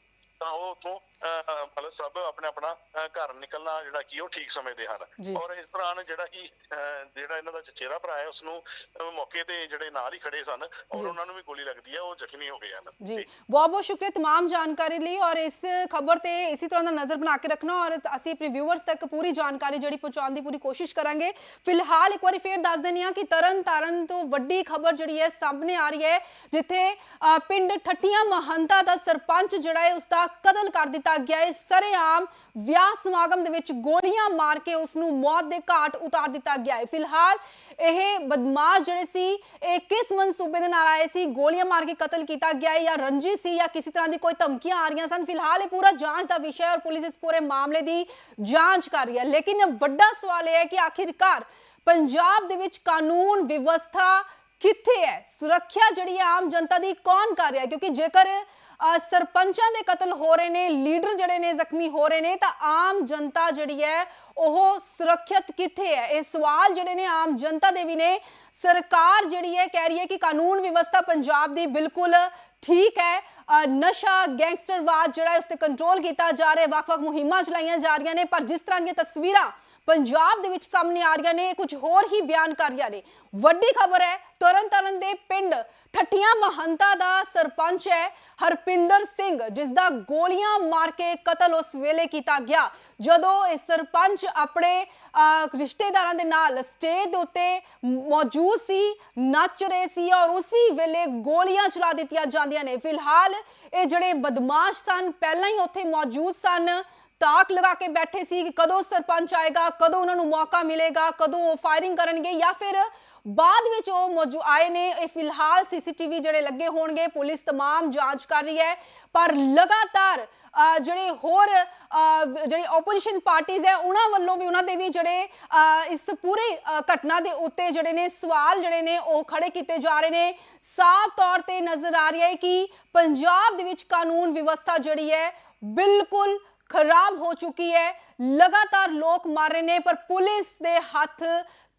ਤਾਂ ਉਹ ਉਥੋਂ ਮਤਲਬ ਸਭ ਆਪਣੇ ਆਪਣਾ ਅਹ, ਘਰ ਨਿਕਲਣਾ ਜਿਹੜਾ ਕੀ ਉਹ ਠੀਕ ਸਮਝਦੇ ਹਨ ਜੀ। ਔਰ ਇਸ ਦੌਰਾਨ ਜਿਹੜਾ ਕਿ ਅਹ, ਜਿਹੜਾ ਇਹਨਾਂ ਦਾ ਚਚੇਰਾ ਭਰਾ ਹੈ ਉਸ ਨੂੰ ਅਹ, ਮੌਕੇ ਤੇ ਜਿਹੜੇ ਨਾਲ ਹੀ ਖੜੇ ਸਨ ਔਰ ਜੀ। ਉਹਨਾਂ ਨੂੰ ਵੀ ਗੋਲੀ ਲੱਗਦੀ ਹੈ ਉਹ ਜ਼ਖਮੀ ਹੋ ਗਏ ਹਨ ਜੀ ਬਹੁਤ ਬਹੁਤ ਸ਼ੁਕਰੀਆ तमाम ਜਾਣਕਾਰੀ ਲਈ ਔਰ ਇਸ ਖਬਰ ਤੇ ਇਸੇ ਤਰ੍ਹਾਂ ਦਾ ਨਜ਼ਰ ਬਣਾ ਕੇ ਰੱਖਣਾ ਔਰ ਅਸੀਂ ਆਪਣੇ ਵਿਊਅਰਸ ਤੱਕ ਪੂਰੀ ਜਾਣਕਾਰੀ ਜਿਹੜੀ ਪਹੁੰਚਾਉਣ ਦੀ ਪੂਰੀ ਕੋਸ਼ਿਸ਼ ਕਰਾਂਗੇ ਫਿਲਹਾਲ ਇੱਕ ਵਾਰੀ ਫੇਰ ਦੱਸ ਦਿੰਦੇ ਹਾਂ ਕਿ ਤਰਨ ਤਾਰਨ ਤੋਂ ਵੱਡੀ ਖਬਰ ਜਿਹੜੀ ਹੈ ਸਾਹਮਣੇ ਆ ਰਹੀ ਹੈ ਜਿੱਥੇ ਅ, ਪਿੰਡ ਠੱਟੀਆਂ ਮਹੰਤਾ ਦਾ ਸਰਪੰਚ ਜਿਹੜਾ ਹੈ ਉਸ ਦਾ ਕਤਲ ਕਰ ਦਿੱਤਾ ਦਿੱਤਾ ਗਿਆ ਹੈ। ਸਰੇਆਮ ਵਿਆਹ ਸਮਾਗਮ ਦੇ ਵਿੱਚ ਗੋਲੀਆਂ ਮਾਰ ਕੇ ਉਸ ਨੂੰ ਮੌਤ ਦੇ ਘਾਟ ਉਤਾਰ ਦਿੱਤਾ ਗਿਆ ਹੈ। ਫਿਲਹਾਲ ਇਹ ਬਦਮਾਸ਼ ਜਿਹੜੇ ਸੀ, ਇਹ ਕਿਸ ਮਨਸੂਬੇ ਦੇ ਨਾਲ ਆਏ ਸੀ? ਗੋਲੀਆਂ ਮਾਰ ਕੇ ਕਤਲ ਕੀਤਾ ਗਿਆ ਹੈ ਜਾਂ ਰੰਜੀ ਸੀ ਜਾਂ ਕਿਸੇ ਤਰ੍ਹਾਂ ਦੀ ਕੋਈ ਧਮਕੀਆਂ ਆ ਰਹੀਆਂ ਸਨ? ਫਿਲਹਾਲ ਇਹ ਪੂਰਾ ਜਾਂਚ ਦਾ ਵਿਸ਼ਾ ਹੈ ਔਰ ਪੁਲਿਸ ਇਸ ਪੂਰੇ ਮਾਮਲੇ ਦੀ ਜਾਂਚ ਕਰ ਰਹੀ ਹੈ। ਲੇਕਿਨ ਵੱਡਾ ਸਵਾਲ ਇਹ ਹੈ ਕਿ ਆਖਿਰਕਾਰ ਪੰਜਾਬ ਦੇ ਵਿੱਚ ਕਾਨੂੰਨ ਵਿਵਸਥਾ ਕਿੱਥੇ ਹੈ? ਸੁਰੱਖਿਆ ਜਿਹੜੀ ਹੈ ਆਮ ਜਨਤਾ ਦੀ ਕੌਣ ਕਰ ਰਿਹਾ ਕਿਉਂਕਿ ਜੇਕਰ ਸਰਪੰਚਾਂ ਦੇ ਕਤਲ ਹੋ ਰਹੇ ਨੇ, ਲੀਡਰ ਜਿਹੜੇ ਨੇ ਜ਼ਖਮੀ ਹੋ ਰਹੇ ਨੇ, ਤਾਂ ਆਮ ਜਨਤਾ ਜਿਹੜੀ ਹੈ, ਉਹ ਸੁਰੱਖਿਅਤ ਕਿੱਥੇ ਹੈ? ਇਹ ਸਵਾਲ ਜਿਹੜੇ ਨੇ ਆਮ ਜਨਤਾ ਦੇ ਵੀ ਨੇ। ਸਰਕਾਰ ਜਿਹੜੀ ਹੈ, ਕਹਿ ਰਹੀ ਹੈ ਕਿ ਕਾਨੂੰਨ ਵਿਵਸਥਾ ਪੰਜਾਬ ਦੀ ਬਿਲਕੁਲ ਠੀਕ ਹੈ। ਨਸ਼ਾ, ਗੈਂਗਸਟਰਵਾਦ ਜਿਹੜਾ ਉਸ ਤੇ ਕੰਟਰੋਲ ਕੀਤਾ ਜਾ ਰਿਹਾ ਵੱਖ-ਵੱਖ ਮੁਹਿੰਮਾਂ ਚਲਾਈਆਂ ਜਾ ਰਹੀਆਂ ਨੇ। ਪਰ ਜਿਸ ਤਰ੍ਹਾਂ ਦੀਆਂ ਤਸਵੀਰਾਂ ਪੰਜਾਬ ਦੇ ਵਿੱਚ ਸਾਹਮਣੇ ਆ ਰਹੀਆਂ ਨੇ ਕੁਝ ਹੋਰ ਹੀ ਬਿਆਨ ਕਰ ਰਹੀਆਂ ਨੇ। ਵੱਡੀ ਖਬਰ ਹੈ ਤਰਨਤਾਰਨ ਦੇ ਪਿੰਡ ਠੱਠੀਆਂ ਮਹੰਤਾ ਦਾ ਸਰਪੰਚ ਹੈ ਹਰਪਿੰਦਰ ਸਿੰਘ ਜਿਸ ਦਾ ਗੋਲੀਆਂ ਮਾਰ ਕੇ ਕਤਲ ਉਸ ਵੇਲੇ ਕੀਤਾ ਗਿਆ। ਜਦੋਂ ਇਹ ਸਰਪੰਚ ਆਪਣੇ ਅਹ, ਰਿਸ਼ਤੇਦਾਰਾਂ ਦੇ ਨਾਲ ਸਟੇਜ ਦੇ ਉੱਤੇ ਮੌਜੂਦ ਸੀ ਨੱਚ ਰਹੇ ਸੀ ਔਰ ਉਸੇ ਵੇਲੇ ਗੋਲੀਆਂ ਚਲਾ ਦਿੱਤੀਆਂ ਜਾਂਦੀਆਂ ਨੇ। ਫਿਲਹਾਲ ਇਹ ਜਿਹੜੇ ਬਦਮਾਸ਼ ਸਨ ਪਹਿਲਾਂ ਹੀ ਉੱਥੇ ਮੌਜੂਦ ਸਨ। ਤਾਕ ਲਗਾ ਕੇ ਬੈਠੇ ਸੀ ਕਿ ਕਦੋਂ ਸਰਪੰਚ ਆਏਗਾ ਕਦੋਂ ਉਹਨਾਂ ਨੂੰ ਮੌਕਾ ਮਿਲੇਗਾ ਕਦੋਂ ਉਹ ਫਾਇਰਿੰਗ ਕਰਨਗੇ ਜਾਂ ਫਿਰ ਬਾਅਦ ਵਿੱਚ ਉਹ ਮੌਜੂ ਆਏ ਨੇ ਇਹ ਫਿਲਹਾਲ ਸੀਸੀਟੀਵੀ ਜਿਹੜੇ ਲੱਗੇ ਹੋਣਗੇ ਪੁਲਿਸ तमाम ਜਾਂਚ ਕਰ ਰਹੀ ਹੈ ਪਰ ਲਗਾਤਾਰ ਅਹ, ਜਿਹੜੇ ਹੋਰ ਅਹ, ਵ- ਜਿਹੜੀ ਆਪੋਜੀਸ਼ਨ ਪਾਰਟੀਆਂ ਹੈ ਉਹਨਾਂ ਵੱਲੋਂ ਵੀ ਉਹਨਾਂ ਦੇ ਵੀ ਜਿਹੜੇ ਅਹ, ਇਸ ਪੂਰੇ ਅਹ, ਘਟਨਾ ਦੇ ਉੱਤੇ ਜਿਹੜੇ ਨੇ ਸਵਾਲ ਜਿਹੜੇ ਨੇ ਉਹ ਖੜੇ ਕੀਤੇ ਜਾ ਰਹੇ ਨੇ ਸਾਫ਼ ਤੌਰ ਤੇ ਨਜ਼ਰ ਆ ਰਿਹਾ ਹੈ ਕਿ ਪੰਜਾਬ ਦੇ ਵਿੱਚ ਕਾਨੂੰਨ ਵਿਵਸਥਾ ਜਿਹੜੀ ਹੈ ਬਿਲਕੁਲ ਖਰਾਬ ਹੋ ਚੁੱਕੀ ਹੈ। ਲਗਾਤਾਰ ਲੋਕ ਮਰ ਰਹੇ ਨੇ, ਪਰ ਪੁਲਿਸ ਦੇ ਹੱਥ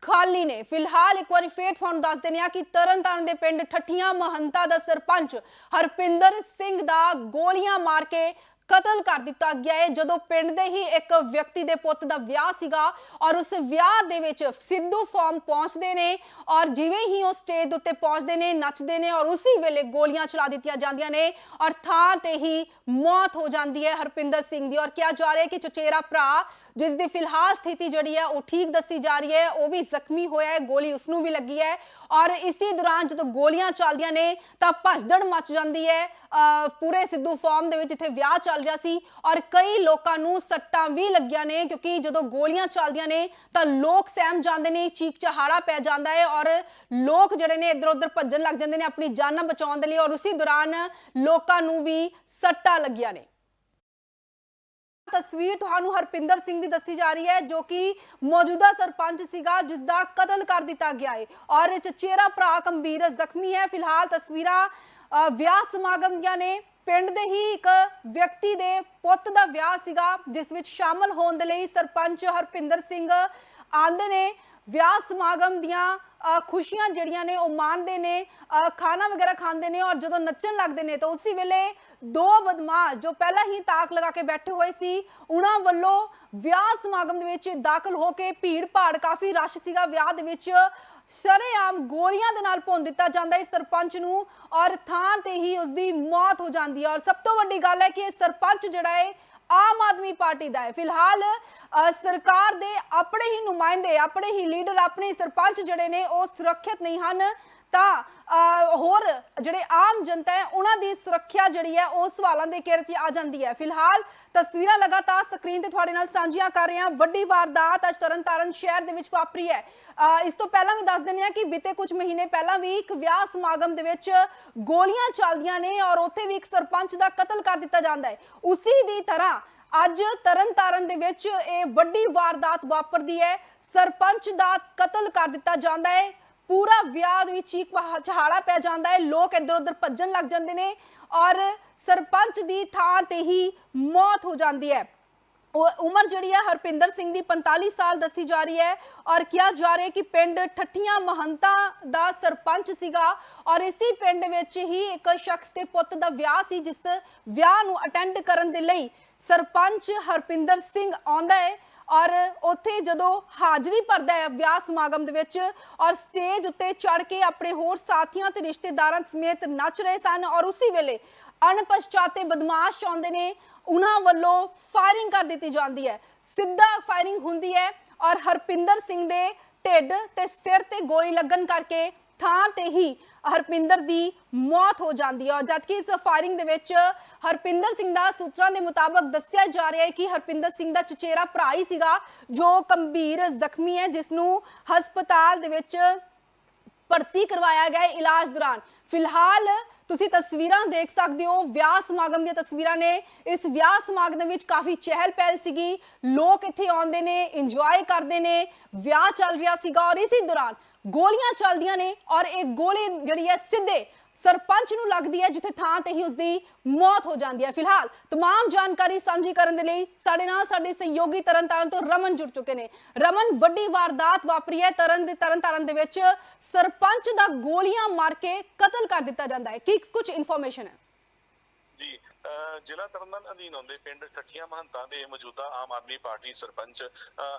ਖਾਲੀ ਨੇ। ਫਿਲਹਾਲ ਇੱਕ ਵਾਰੀ ਫੇਰ ਤੁਹਾਨੂੰ ਦੱਸ ਦਿੰਦੇ ਆ ਕਿ ਤਰਨਤਾਰਨ ਦੇ ਪਿੰਡ ਠੱਠੀਆਂ ਮਹੰਤਾ ਦਾ ਸਰਪੰਚ ਹਰਪਿੰਦਰ ਸਿੰਘ ਦਾ ਗੋਲੀਆਂ ਮਾਰ ਕੇ ਕਤਲ ਕਰ ਦਿੱਤਾ ਗਿਆ ਹੈ। ਜਦੋਂ ਪਿੰਡ ਦੇ ਹੀ ਇੱਕ ਵਿਅਕਤੀ ਦੇ ਪੁੱਤ ਦਾ ਵਿਆਹ ਸੀਗਾ ਔਰ ਉਸ ਵਿਆਹ ਦੇ ਵਿੱਚ ਸਿੱਧੂ ਫਾਰਮ ਪਹੁੰਚਦੇ ਨੇ ਔਰ ਜਿਵੇਂ ਹੀ ਉਹ ਸਟੇਜ ਦੇ ਉੱਤੇ ਪਹੁੰਚਦੇ ਨੇ, ਨੱਚਦੇ ਨੇ ਔਰ ਉਸੇ ਵੇਲੇ ਗੋਲੀਆਂ ਚਲਾ ਦਿੱਤੀਆਂ ਜਾਂਦੀਆਂ ਨੇ ਔਰ ਥਾਂ ਤੇ ਹੀ ਮੌਤ ਹੋ ਜਾਂਦੀ ਹੈ ਹਰਪਿੰਦਰ ਸਿੰਘ ਦੀ। ਔਰ ਕਿਹਾ ਜਾ ਰਿਹਾ ਹੈ ਕਿ ਚਚੇਰਾ ਭਰਾ ਜਿਸ ਦੀ ਫਿਲਹਾਲ ਸਥਿਤੀ ਜਿਹੜੀ ਹੈ ਉਹ ਠੀਕ ਦੱਸੀ ਜਾ ਰਹੀ ਹੈ, ਉਹ ਵੀ ਜ਼ਖਮੀ ਹੋਇਆ ਹੈ, ਗੋਲੀ ਉਸ ਨੂੰ ਵੀ ਲੱਗੀ ਹੈ ਔਰ ਇਸੇ ਦੌਰਾਨ ਜਦੋਂ ਗੋਲੀਆਂ ਚੱਲਦੀਆਂ ਨੇ ਤਾਂ ਭਜਦੜ ਮਚ ਜਾਂਦੀ ਹੈ। ਪੂਰੇ ਸਿੱਧੂ ਫਾਰਮ ਦੇ ਵਿੱਚ ਇੱਥੇ ਵਿਆਹ ਚੱਲ ਰਿਹਾ ਸੀ ਔਰ ਕਈ ਲੋਕਾਂ ਨੂੰ ਸੱਟਾਂ ਵੀ ਲੱਗੀਆਂ ਨੇ ਕਿਉਂਕਿ ਜਦੋਂ ਗੋਲੀਆਂ ਚੱਲਦੀਆਂ ਨੇ ਤਾਂ ਲੋਕ ਸਹਿਮ ਜਾਂਦੇ ਨੇ, ਚੀਕ ਚਹਾੜਾ ਪੈ ਜਾਂਦਾ ਹੈ ਔਰ ਲੋਕ ਜਿਹੜੇ ਨੇ ਇੱਧਰ ਉੱਧਰ ਭੱਜਣ ਲੱਗ ਜਾਂਦੇ ਨੇ ਆਪਣੀ ਜਾਨਾਂ ਬਚਾਉਣ ਦੇ ਲਈ ਔਰ ਉਸੇ ਦੌਰਾਨ ਲੋਕਾਂ ਨੂੰ ਵੀ ਸੱਟਾਂ ਲੱਗੀਆਂ ਨੇ। ਤਸਵੀਰ ਤੁਹਾਨੂੰ ਹਰਪਿੰਦਰ ਸਿੰਘ ਦੀ ਦੱਸੀ ਜਾ ਰਹੀ ਹੈ, ਜੋ ਕਿ ਮੌਜੂਦਾ ਸਰਪੰਚ ਸੀਗਾ ਜਿਸ ਦਾ ਕਤਲ ਕਰ ਦਿੱਤਾ ਗਿਆ ਹੈ। ਔਰ ਚਚੇਰਾ ਭਰਾ ਗੰਭੀਰ ਜ਼ਖਮੀ ਹੈ। ਫਿਲਹਾਲ ਤਸਵੀਰਾਂ ਵਿਆਹ ਸਮਾਗਮ ਦੀਆਂ ਨੇ। ਪਿੰਡ ਦੇ ਹੀ ਇੱਕ ਵਿਅਕਤੀ ਦੇ ਪੁੱਤ ਦਾ ਵਿਆਹ ਸੀਗਾ, ਜਿਸ ਵਿੱਚ ਸ਼ਾਮਲ ਹੋਣ ਦੇ ਲਈ ਸਰਪੰਚ ਹਰਪਿੰਦਰ ਸਿੰਘ ਆਂਦੇ ਨੇ, ਵਿਆਹ ਸਮਾਗਮ ਦੀਆਂ ਖੁਸ਼ੀਆਂ ਜਿਹੜੀਆਂ ਨੇ ਉਹ ਮਾਣਦੇ ਨੇ ਖਾਣਾ ਵਗੈਰਾ ਖਾਂਦੇ ਨੇ ਔਰ ਜਦੋਂ ਨੱਚਣ ਲੱਗਦੇ ਨੇ ਤਾਂ ਉਸੇ ਵੇਲੇ ਦੋ ਬਦਮਾਸ਼ ਜੋ ਪਹਿਲਾਂ ਹੀ ਤਾਕ ਲਗਾ ਕੇ ਬੈਠੇ ਹੋਏ ਸੀ, ਉਹਨਾਂ ਵੱਲੋਂ ਵਿਆਹ ਸਮਾਗਮ ਦੇ ਵਿੱਚ ਦਾਖਲ ਹੋ ਕੇ ਭੀੜ ਭਾੜ ਕਾਫੀ ਰਸ਼ ਸੀਗਾ। ਵਿਆਹ ਦੇ ਵਿੱਚ ਸ਼ਰੇਆਮ ਗੋਲੀਆਂ ਦੇ ਨਾਲ ਭੁੰਨ ਦਿੱਤਾ ਜਾਂਦਾ ਹੈ ਸਰਪੰਚ ਨੂੰ ਔਰ ਥਾਂ ਤੇ ਹੀ ਉਸ ਦੀ ਮੌਤ ਹੋ ਜਾਂਦੀ ਹੈ। ਔਰ ਸਭ ਤੋਂ ਵੱਡੀ ਗੱਲ ਹੈ ਕਿ ਇਹ ਸਰਪੰਚ ਜਿਹੜਾ ਹੈ ਆਮ ਆਦਮੀ ਪਾਰਟੀ ਦਾ ਹੈ। ਫਿਲਹਾਲ ਅ, ਸਰਕਾਰ ਦੇ ਆਪਣੇ ਹੀ ਨੁਮਾਇੰਦੇ ਆਪਣੇ ਹੀ ਲੀਡਰ ਆਪਣੇ ਸਰਪੰਚ ਜਿਹੜੇ ਨੇ ਉਹ ਸੁਰੱਖਿਅਤ ਨਹੀਂ ਹਨ। ਤਾਂ ਹੋਰ ਜਿਹੜੇ ਆਮ ਜਨਤਾ ਹੈ, ਉਹਨਾਂ ਦੀ ਸੁਰੱਖਿਆ ਜਿਹੜੀ ਹੈ, ਉਹ ਸਵਾਲਾਂ ਦੇ ਘੇਰੇ ਤੇ ਆ ਜਾਂਦੀ ਹੈ। ਫਿਲਹਾਲ ਤਸਵੀਰਾਂ ਲਗਾਤਾਰ ਸਕਰੀਨ ਤੇ ਤੁਹਾਡੇ ਨਾਲ ਸਾਂਝੀਆਂ ਕਰ ਰਹੇ ਹਾਂ। ਵੱਡੀ ਵਾਰਦਾਤ ਅੱਜ ਤਰਨਤਾਰਨ ਸ਼ਹਿਰ ਦੇ ਵਿੱਚ ਵਾਪਰੀ ਹੈ। ਇਸ ਤੋਂ ਪਹਿਲਾਂ ਵੀ ਦੱਸ ਦਿੰਦੇ ਹਾਂ ਕਿ ਬੀਤੇ ਕੁਝ ਮਹੀਨੇ ਪਹਿਲਾਂ ਵੀ ਇੱਕ ਵਿਆਹ ਸਮਾਗਮ ਦੇ ਵਿੱਚ ਗੋਲੀਆਂ ਚੱਲਦੀਆਂ ਨੇ ਔਰ ਉੱਥੇ ਵੀ ਇੱਕ ਸਰਪੰਚ ਦਾ ਕਤਲ ਕਰ ਦਿੱਤਾ ਜਾਂਦਾ ਹੈ। ਉਸੇ ਦੀ ਤਰ੍ਹਾਂ ਅੱਜ ਤਰਨਤਾਰਨ ਦੇ ਵਿੱਚ ਇਹ ਵੱਡੀ ਵਾਰਦਾਤ ਵਾਪਰਦੀ ਹੈ। ਸਰਪੰਚ ਦਾ ਕਤਲ ਕਰ ਦਿੱਤਾ ਜਾਂਦਾ ਹੈ। ਪੂਰਾ ਵਿਆਹ ਦੇ ਵਿੱਚ ਚੀਕ ਚਹਾੜਾ ਪੈ ਜਾਂਦਾ ਹੈ, ਲੋਕ ਇੱਧਰ ਉੱਧਰ ਭੱਜਣ ਲੱਗ ਜਾਂਦੇ ਨੇ ਔਰ ਸਰਪੰਚ ਦੀ ਥਾਂ ਤੇ ਹੀ ਮੌਤ ਹੋ ਜਾਂਦੀ ਹੈ। ਉਮਰ ਜਿਹੜੀ ਹੈ ਹਰਪਿੰਦਰ ਸਿੰਘ ਦੀ 45 ਸਾਲ ਦੱਸੀ ਜਾ ਰਹੀ ਹੈ ਔਰ ਕਿਹਾ ਜਾ ਰਿਹਾ ਕਿ ਪਿੰਡ ਠੱਠੀਆਂ ਮਹੰਤਾ ਦਾ ਸਰਪੰਚ ਸੀਗਾ ਔਰ ਇਸੇ ਪਿੰਡ ਵਿੱਚ ਹੀ ਇੱਕ ਸ਼ਖਸ ਦੇ ਪੁੱਤ ਦਾ ਵਿਆਹ ਸੀ, ਜਿਸ ਵਿਆਹ ਨੂੰ ਅਟੈਂਡ ਕਰਨ ਦੇ ਲਈ ਸਰਪੰਚ ਹਰਪਿੰਦਰ ਸਿੰਘ ਆਉਂਦਾ ਹੈ। ਔਰ ਉੱਥੇ ਜਦੋਂ ਹਾਜ਼ਰੀ ਭਰਦਾ ਹੈ ਵਿਆਹ ਸਮਾਗਮ ਦੇ ਵਿੱਚ ਔਰ ਸਟੇਜ ਉੱਤੇ ਚੜ ਕੇ ਆਪਣੇ ਹੋਰ ਸਾਥੀਆਂ ਤੇ ਰਿਸ਼ਤੇਦਾਰਾਂ ਸਮੇਤ ਨੱਚ ਰਹੇ ਸਨ ਔਰ ਉਸੇ ਵੇਲੇ ਅਣਪਛਾਤੇ ਬਦਮਾਸ਼ ਆਉਂਦੇ ਨੇ, ਉਹਨਾਂ ਵੱਲੋਂ ਫਾਇਰਿੰਗ ਕਰ ਦਿੱਤੀ ਜਾਂਦੀ ਹੈ। ਸਿੱਧਾ ਫਾਇਰਿੰਗ ਹੁੰਦੀ ਹੈ ਔਰ ਹਰਪਿੰਦਰ ਸਿੰਘ ਦੇ ਢਿੱਡ ਤੇ ਸਿਰ ਤੇ ਗੋਲੀ ਲੱਗਣ ਕਰਕੇ ਥਾਂ ਤੇ ਹੀ ਹਰਪਿੰਦਰ ਦੀ ਮੌਤ ਹੋ ਜਾਂਦੀ ਹੈ ਜਦਕਿ ਇਸ ਫਾਇਰਿੰਗ ਦੇ ਵਿੱਚ ਹਰਪਿੰਦਰ ਸਿੰਘ ਦਾ ਸੂਤਰਾਂ ਦੇ ਮੁਤਾਬਕ ਦੱਸਿਆ ਜਾ ਰਿਹਾ ਹੈ ਕਿ ਹਰਪਿੰਦਰ ਸਿੰਘ ਦਾ ਚਚੇਰਾ ਭਰਾ ਹੀ ਸੀਗਾ, ਜੋ ਗੰਭੀਰ ਜ਼ਖਮੀ ਹੈ ਜਿਸ ਨੂੰ ਹਸਪਤਾਲ ਦੇ ਵਿੱਚ ਭਰਤੀ ਕਰਵਾਇਆ ਗਿਆ ਇਲਾਜ ਦੌਰਾਨ। ਫਿਲਹਾਲ ਤੁਸੀਂ ਤਸਵੀਰਾਂ ਦੇਖ ਸਕਦੇ ਹੋ, ਵਿਆਹ ਸਮਾਗਮ ਦੀਆਂ ਤਸਵੀਰਾਂ ਨੇ। ਇਸ ਵਿਆਹ ਸਮਾਗਮ ਵਿੱਚ ਕਾਫੀ ਚਹਿਲ ਪਹਿਲ ਸੀਗੀ। ਲੋਕ ਇੱਥੇ ਆਉਂਦੇ ਨੇ ਇੰਜੋਏ ਕਰਦੇ ਨੇ, ਵਿਆਹ ਚੱਲ ਰਿਹਾ ਸੀਗਾ ਔਰ ਇਸੇ ਦੌਰਾਨ ਗੋਲੀਆਂ ਚੱਲਦੀਆਂ ਨੇ ਔਰ ਇਹ ਗੋਲੀ ਜਿਹੜੀ ਹੈ ਸਿੱਧੇ ਸਰਪੰਚ ਨੂੰ ਲੱਗਦੀ ਹੈ ਜਿੱਥੇ ਥਾਂ ਤੇ ਹੀ ਉਸਦੀ ਮੌਤ ਹੋ ਜਾਂਦੀ ਹੈ ਫਿਲਹਾਲ तमाम ਜਾਣਕਾਰੀ ਸਾਂਝੀ ਕਰਨ ਦੇ ਲਈ ਸਾਡੇ ਨਾਲ ਸਾਡੇ ਸਹਿਯੋਗੀ ਤਰਨਤਾਰਨ ਤੋਂ ਰਮਨ ਜੁੜ ਚੁੱਕੇ ਨੇ ਰਮਨ ਵੱਡੀ ਵਾਰਦਾਤ ਵਾਪਰੀ ਹੈ ਤਰਨ ਦੇ ਤਰਨਤਾਰਨ ਦੇ ਵਿੱਚ ਸਰਪੰਚ ਦਾ ਗੋਲੀਆਂ ਮਾਰ ਕੇ ਕਤਲ ਕਰ ਦਿੱਤਾ ਜਾਂਦਾ ਹੈ ਕੀ ਕੁਝ ਇਨਫੋਰਮੇਸ਼ਨ ਹੈ ਜੀ ਜ਼ਿਲ੍ਹਾ ਤਰਨਤਾਰਨ ਅਧੀਨ ਆਉਂਦੇ ਪਿੰਡ ਠੱਠੀਆਂ ਮਹੰਤਾਂ ਦੇ ਮੌਜੂਦਾ ਆਮ ਆਦਮੀ ਪਾਰਟੀ ਸਰਪੰਚ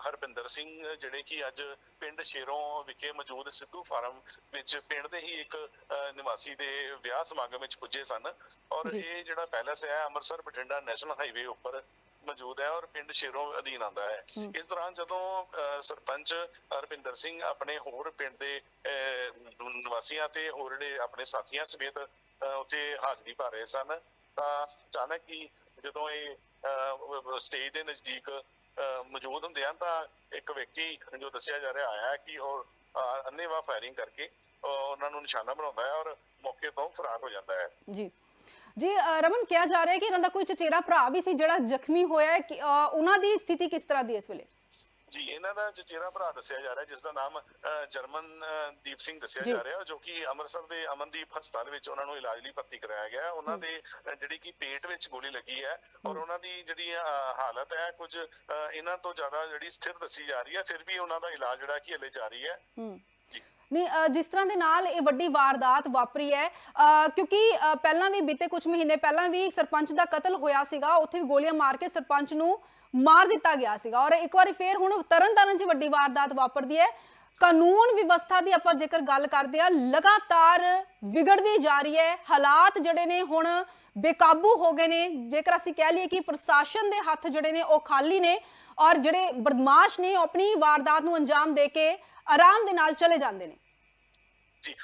ਹਰਪਿੰਦਰ ਸਿੰਘ ਜਿਹੜੇ ਕਿ ਅੱਜ ਪਿੰਡ ਸ਼ੇਰੋਂ ਵਿਖੇ ਮੌਜੂਦ ਸਿੱਧੂ ਫਾਰਮ ਵਿੱਚ ਪਿੰਡ ਦੇ ਹੀ ਇੱਕ ਨਿਵਾਸੀ ਦੇ ਵਿਆਹ ਸਮਾਗਮ ਵਿੱਚ ਪੁੱਜੇ ਸਨ ਔਰ। ਇਹ ਜਿਹੜਾ ਪੈਲਸ ਹੈ ਅੰਮ੍ਰਿਤਸਰ ਬਠਿੰਡਾ ਨੈਸ਼ਨਲ ਹਾਈਵੇ ਉੱਪਰ ਮੌਜੂਦ ਹੈ ਔਰ ਪਿੰਡ ਸ਼ੇਰੋਂ ਅਧੀਨ ਆਉਂਦਾ ਹੈ। ਇਸ ਦੌਰਾਨ ਜਦੋਂ ਸਰਪੰਚ ਹਰਪਿੰਦਰ ਸਿੰਘ ਆਪਣੇ ਹੋਰ ਪਿੰਡ ਦੇ ਨਿਵਾਸੀਆਂ ਤੇ ਹੋਰ ਜਿਹੜੇ ਆਪਣੇ ਸਾਥੀਆਂ ਸਮੇਤ ਉੱਥੇ ਹਾਜ਼ਰੀ ਭਰ ਰਹੇ ਸਨ ਤਾਂ ਅਚਾਨਕ ਹੀ ਜਦੋਂ ਇਹ ਸਟੇਜ ਦੇ ਨਜ਼ਦੀਕ ਮੌਜੂਦ ਹੁੰਦੇ ਹਨ ਤਾਂ ਇੱਕ ਵਿਅਕਤੀ ਜੋ ਦੱਸਿਆ ਜਾ ਰਿਹਾ ਆਇਆ ਕਿ ਉਹ ਅਹ, ਫਾਇਰਿੰਗ ਕਰਕੇ ਉਹਨਾਂ ਨੂੰ ਨਿਸ਼ਾਨਾ ਬਣਾਉਂਦਾ ਹੈ ਔਰ ਮੌਕੇ ਤੋਂ ਫਰਾਰ ਹੋ ਜਾਂਦਾ ਹੈ। ਜੀ। ਜੀ ਰਮਨ ਕਿਹਾ ਜਾ ਰਿਹਾ ਹੈ ਕਿ ਇਹਨਾਂ ਦਾ ਕੋਈ ਚਚੇਰਾ ਭਰਾ ਵੀ ਸੀ ਜਿਹੜਾ ਜ਼ਖਮੀ ਹੋਇਆ ਹੈ ਕਿ, ਉਹਨਾਂ ਦੀ ਸਥਿਤੀ ਕਿਸ ਤਰ੍ਹਾਂ ਦੀ ਇਸ ਵੇਲੇ? ਜੀ ਇਹਨਾਂ ਦਾ ਚਚੇਰਾ ਭਰਾ ਦੱਸਿਆ ਜਾ ਰਿਹਾ ਜਿਸ ਦਾ ਨਾਮ ਜਰਮਨ ਦੀਪ ਸਿੰਘ ਦੱਸਿਆ ਜੀ। ਰਿਹਾ ਜੋ ਕਿ ਅੰਮ੍ਰਿਤਸਰ ਦੇ ਅਮਨਦੀਪ ਹਸਪਤਾਲ ਵਿੱਚ ਉਹਨਾਂ ਨੂੰ ਇਲਾਜ ਲਈ ਭਰਤੀ ਕਰਾਇਆ ਗਿਆ। ਉਹਨਾਂ ਦੇ ਜਿਹੜੀ ਕਿ ਪੇਟ ਵਿੱਚ ਗੋਲੀ ਲੱਗੀ ਹੈ ਔਰ। ਉਹਨਾਂ ਦੀ ਜਿਹੜੀ ਹਾਲਤ ਹੈ ਕੁਝ ਇਹਨਾਂ ਤੋਂ ਜ਼ਿਆਦਾ ਜਿਹੜੀ ਸਥਿਰ ਦੱਸੀ ਜਾ ਰਹੀ ਹੈ ਫਿਰ ਵੀ ਉਹਨਾਂ ਦਾ ਇਲਾਜ ਜਿਹੜਾ ਕਿ ਹਲੇ ਜਾਰੀ ਹੈ। ਨਹੀਂ ਜਿਸ ਤਰ੍ਹਾਂ ਦੇ ਨਾਲ ਇਹ ਵੱਡੀ ਵਾਰਦਾਤ ਵਾਪਰੀ ਹੈ ਕਿਉਂਕਿ ਪਹਿਲਾਂ ਵੀ ਬੀਤੇ ਕੁਝ ਮਹੀਨੇ ਪਹਿਲਾਂ ਵੀ ਸਰਪੰਚ ਦਾ ਕਤਲ ਹੋਇਆ ਸੀਗਾ ਉੱਥੇ ਵੀ ਗੋਲੀਆਂ ਮਾਰ ਕੇ ਸਰਪੰਚ ਨੂੰ ਮਾਰ ਦਿੱਤਾ ਗਿਆ ਸੀਗਾ। ਔਰ ਇੱਕ ਵਾਰੀ ਫੇਰ ਹੁਣ ਤਰਨਤਾਰਨ 'ਚ ਵੱਡੀ ਵਾਰਦਾਤ ਵਾਪਰਦੀ ਹੈ। ਕਾਨੂੰਨ ਵਿਵਸਥਾ ਦੀ ਆਪਾਂ ਜੇਕਰ ਗੱਲ ਕਰਦੇ ਆ ਲਗਾਤਾਰ ਵਿਗੜਦੀ ਜਾ ਰਹੀ ਹੈ। ਹਾਲਾਤ ਜਿਹੜੇ ਨੇ ਹੁਣ ਬੇਕਾਬੂ ਹੋ ਗਏ ਨੇ। ਜੇਕਰ ਅਸੀਂ ਕਹਿ ਲਈਏ ਕਿ ਪ੍ਰਸ਼ਾਸਨ ਦੇ ਹੱਥ ਜਿਹੜੇ ਨੇ ਉਹ ਖਾਲੀ ਨੇ ਔਰ ਜਿਹੜੇ ਬਦਮਾਸ਼ ਨੇ ਉਹ ਆਪਣੀ ਵਾਰਦਾਤ ਨੂੰ ਅੰਜਾਮ ਦੇ ਕੇ ਆਰਾਮ ਦੇ ਨਾਲ ਚਲੇ ਜਾਂਦੇ ਨੇ। ਜੀ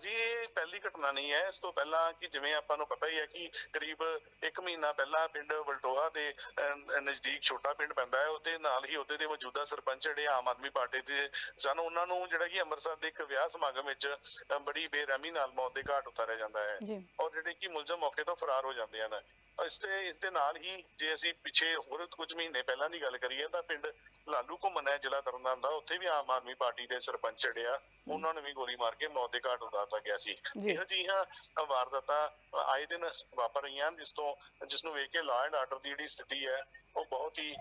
ਜੀ ਇਹ ਪਹਿਲੀ ਘਟਨਾ ਨਹੀਂ ਹੈ। ਇਸ ਤੋਂ ਪਹਿਲਾਂ ਕਿ ਜਿਵੇਂ ਆਪਾਂ ਨੂੰ ਪਤਾ ਹੀ ਹੈ ਕਿ ਕਰੀਬ 1 ਮਹੀਨਾ ਪਹਿਲਾਂ ਪਿੰਡ ਵਲਟੋਆ ਦੇ ਨਜ਼ਦੀਕ ਛੋਟਾ ਪਿੰਡ ਪੈਂਦਾ ਹੈ। ਉਹਦੇ ਨਾਲ ਹੀ ਉਹਦੇ ਦੇ ਮੌਜੂਦਾ ਸਰਪੰਚ ਜਿਹੜੇ ਆਮ ਆਦਮੀ ਪਾਰਟੀ ਦੇ ਸਨ ਉਹਨਾਂ ਨੂੰ ਜਿਹੜਾ ਕਿ ਅੰਮ੍ਰਿਤਸਰ ਦੇ ਇੱਕ ਵਿਆਹ ਸਮਾਗਮ ਵਿੱਚ ਬੜੀ ਬੇਰਹਿਮੀ ਨਾਲ ਮੌਤ ਦੇ ਘਾਟ ਉਤਾਰਿਆ ਜਾਂਦਾ ਹੈ। ਔਰ ਜਿਹੜੇ ਕਿ ਮੁਲਜ਼ਮ ਮੌਕੇ ਤੋਂ ਫਰਾਰ ਹੋ ਜਾਂਦੇ ਹਨ। ਇਸ ਤੇ ਇਸ ਦੇ ਨਾਲ ਹੀ ਜੇ ਅਸੀਂ ਪਿੱਛੇ ਹੋਰ ਕੁਝ ਮਹੀਨੇ ਪਹਿਲਾਂ ਦੀ ਗੱਲ ਕਰੀਏ ਤਾਂ ਪਿੰਡ ਲਾਲੂ ਘੁੰਮਣ ਹੈ ਜ਼ਿਲ੍ਹਾ ਤਰਨਤਾਰਨ ਦਾ। ਉੱਥੇ ਵੀ ਆਮ ਆਦਮੀ ਪਾਰਟੀ ਦੇ ਸਰਪੰਚ ਜਿਹੜੇ ਆ ਉਹਨਾਂ ਨੂੰ ਵੀ ਗੋਲੀ ਮਾਰ ਕੇ ਮੌਤ ਦੇ ਘਾਟ ਉਤਾਰਤਾ ਗਿਆ ਸੀ। ਜੀ। ਇਹੋ ਜਿਹੀਆਂ ਵਾਰਦਾਤਾਂ ਆਏ ਦਿਨ ਵਾਪਰ ਰਹੀਆਂ ਜਿਸ ਤੋਂ ਜਿਸ ਨੂੰ ਵੇਖ ਕੇ ਲਾਅ ਐਂਡ ਆਰਡਰ ਦੀ ਜਿਹੜੀ ਸਥਿਤੀ ਹੈ ਉਹ ਬਹੁਤ ਹੀ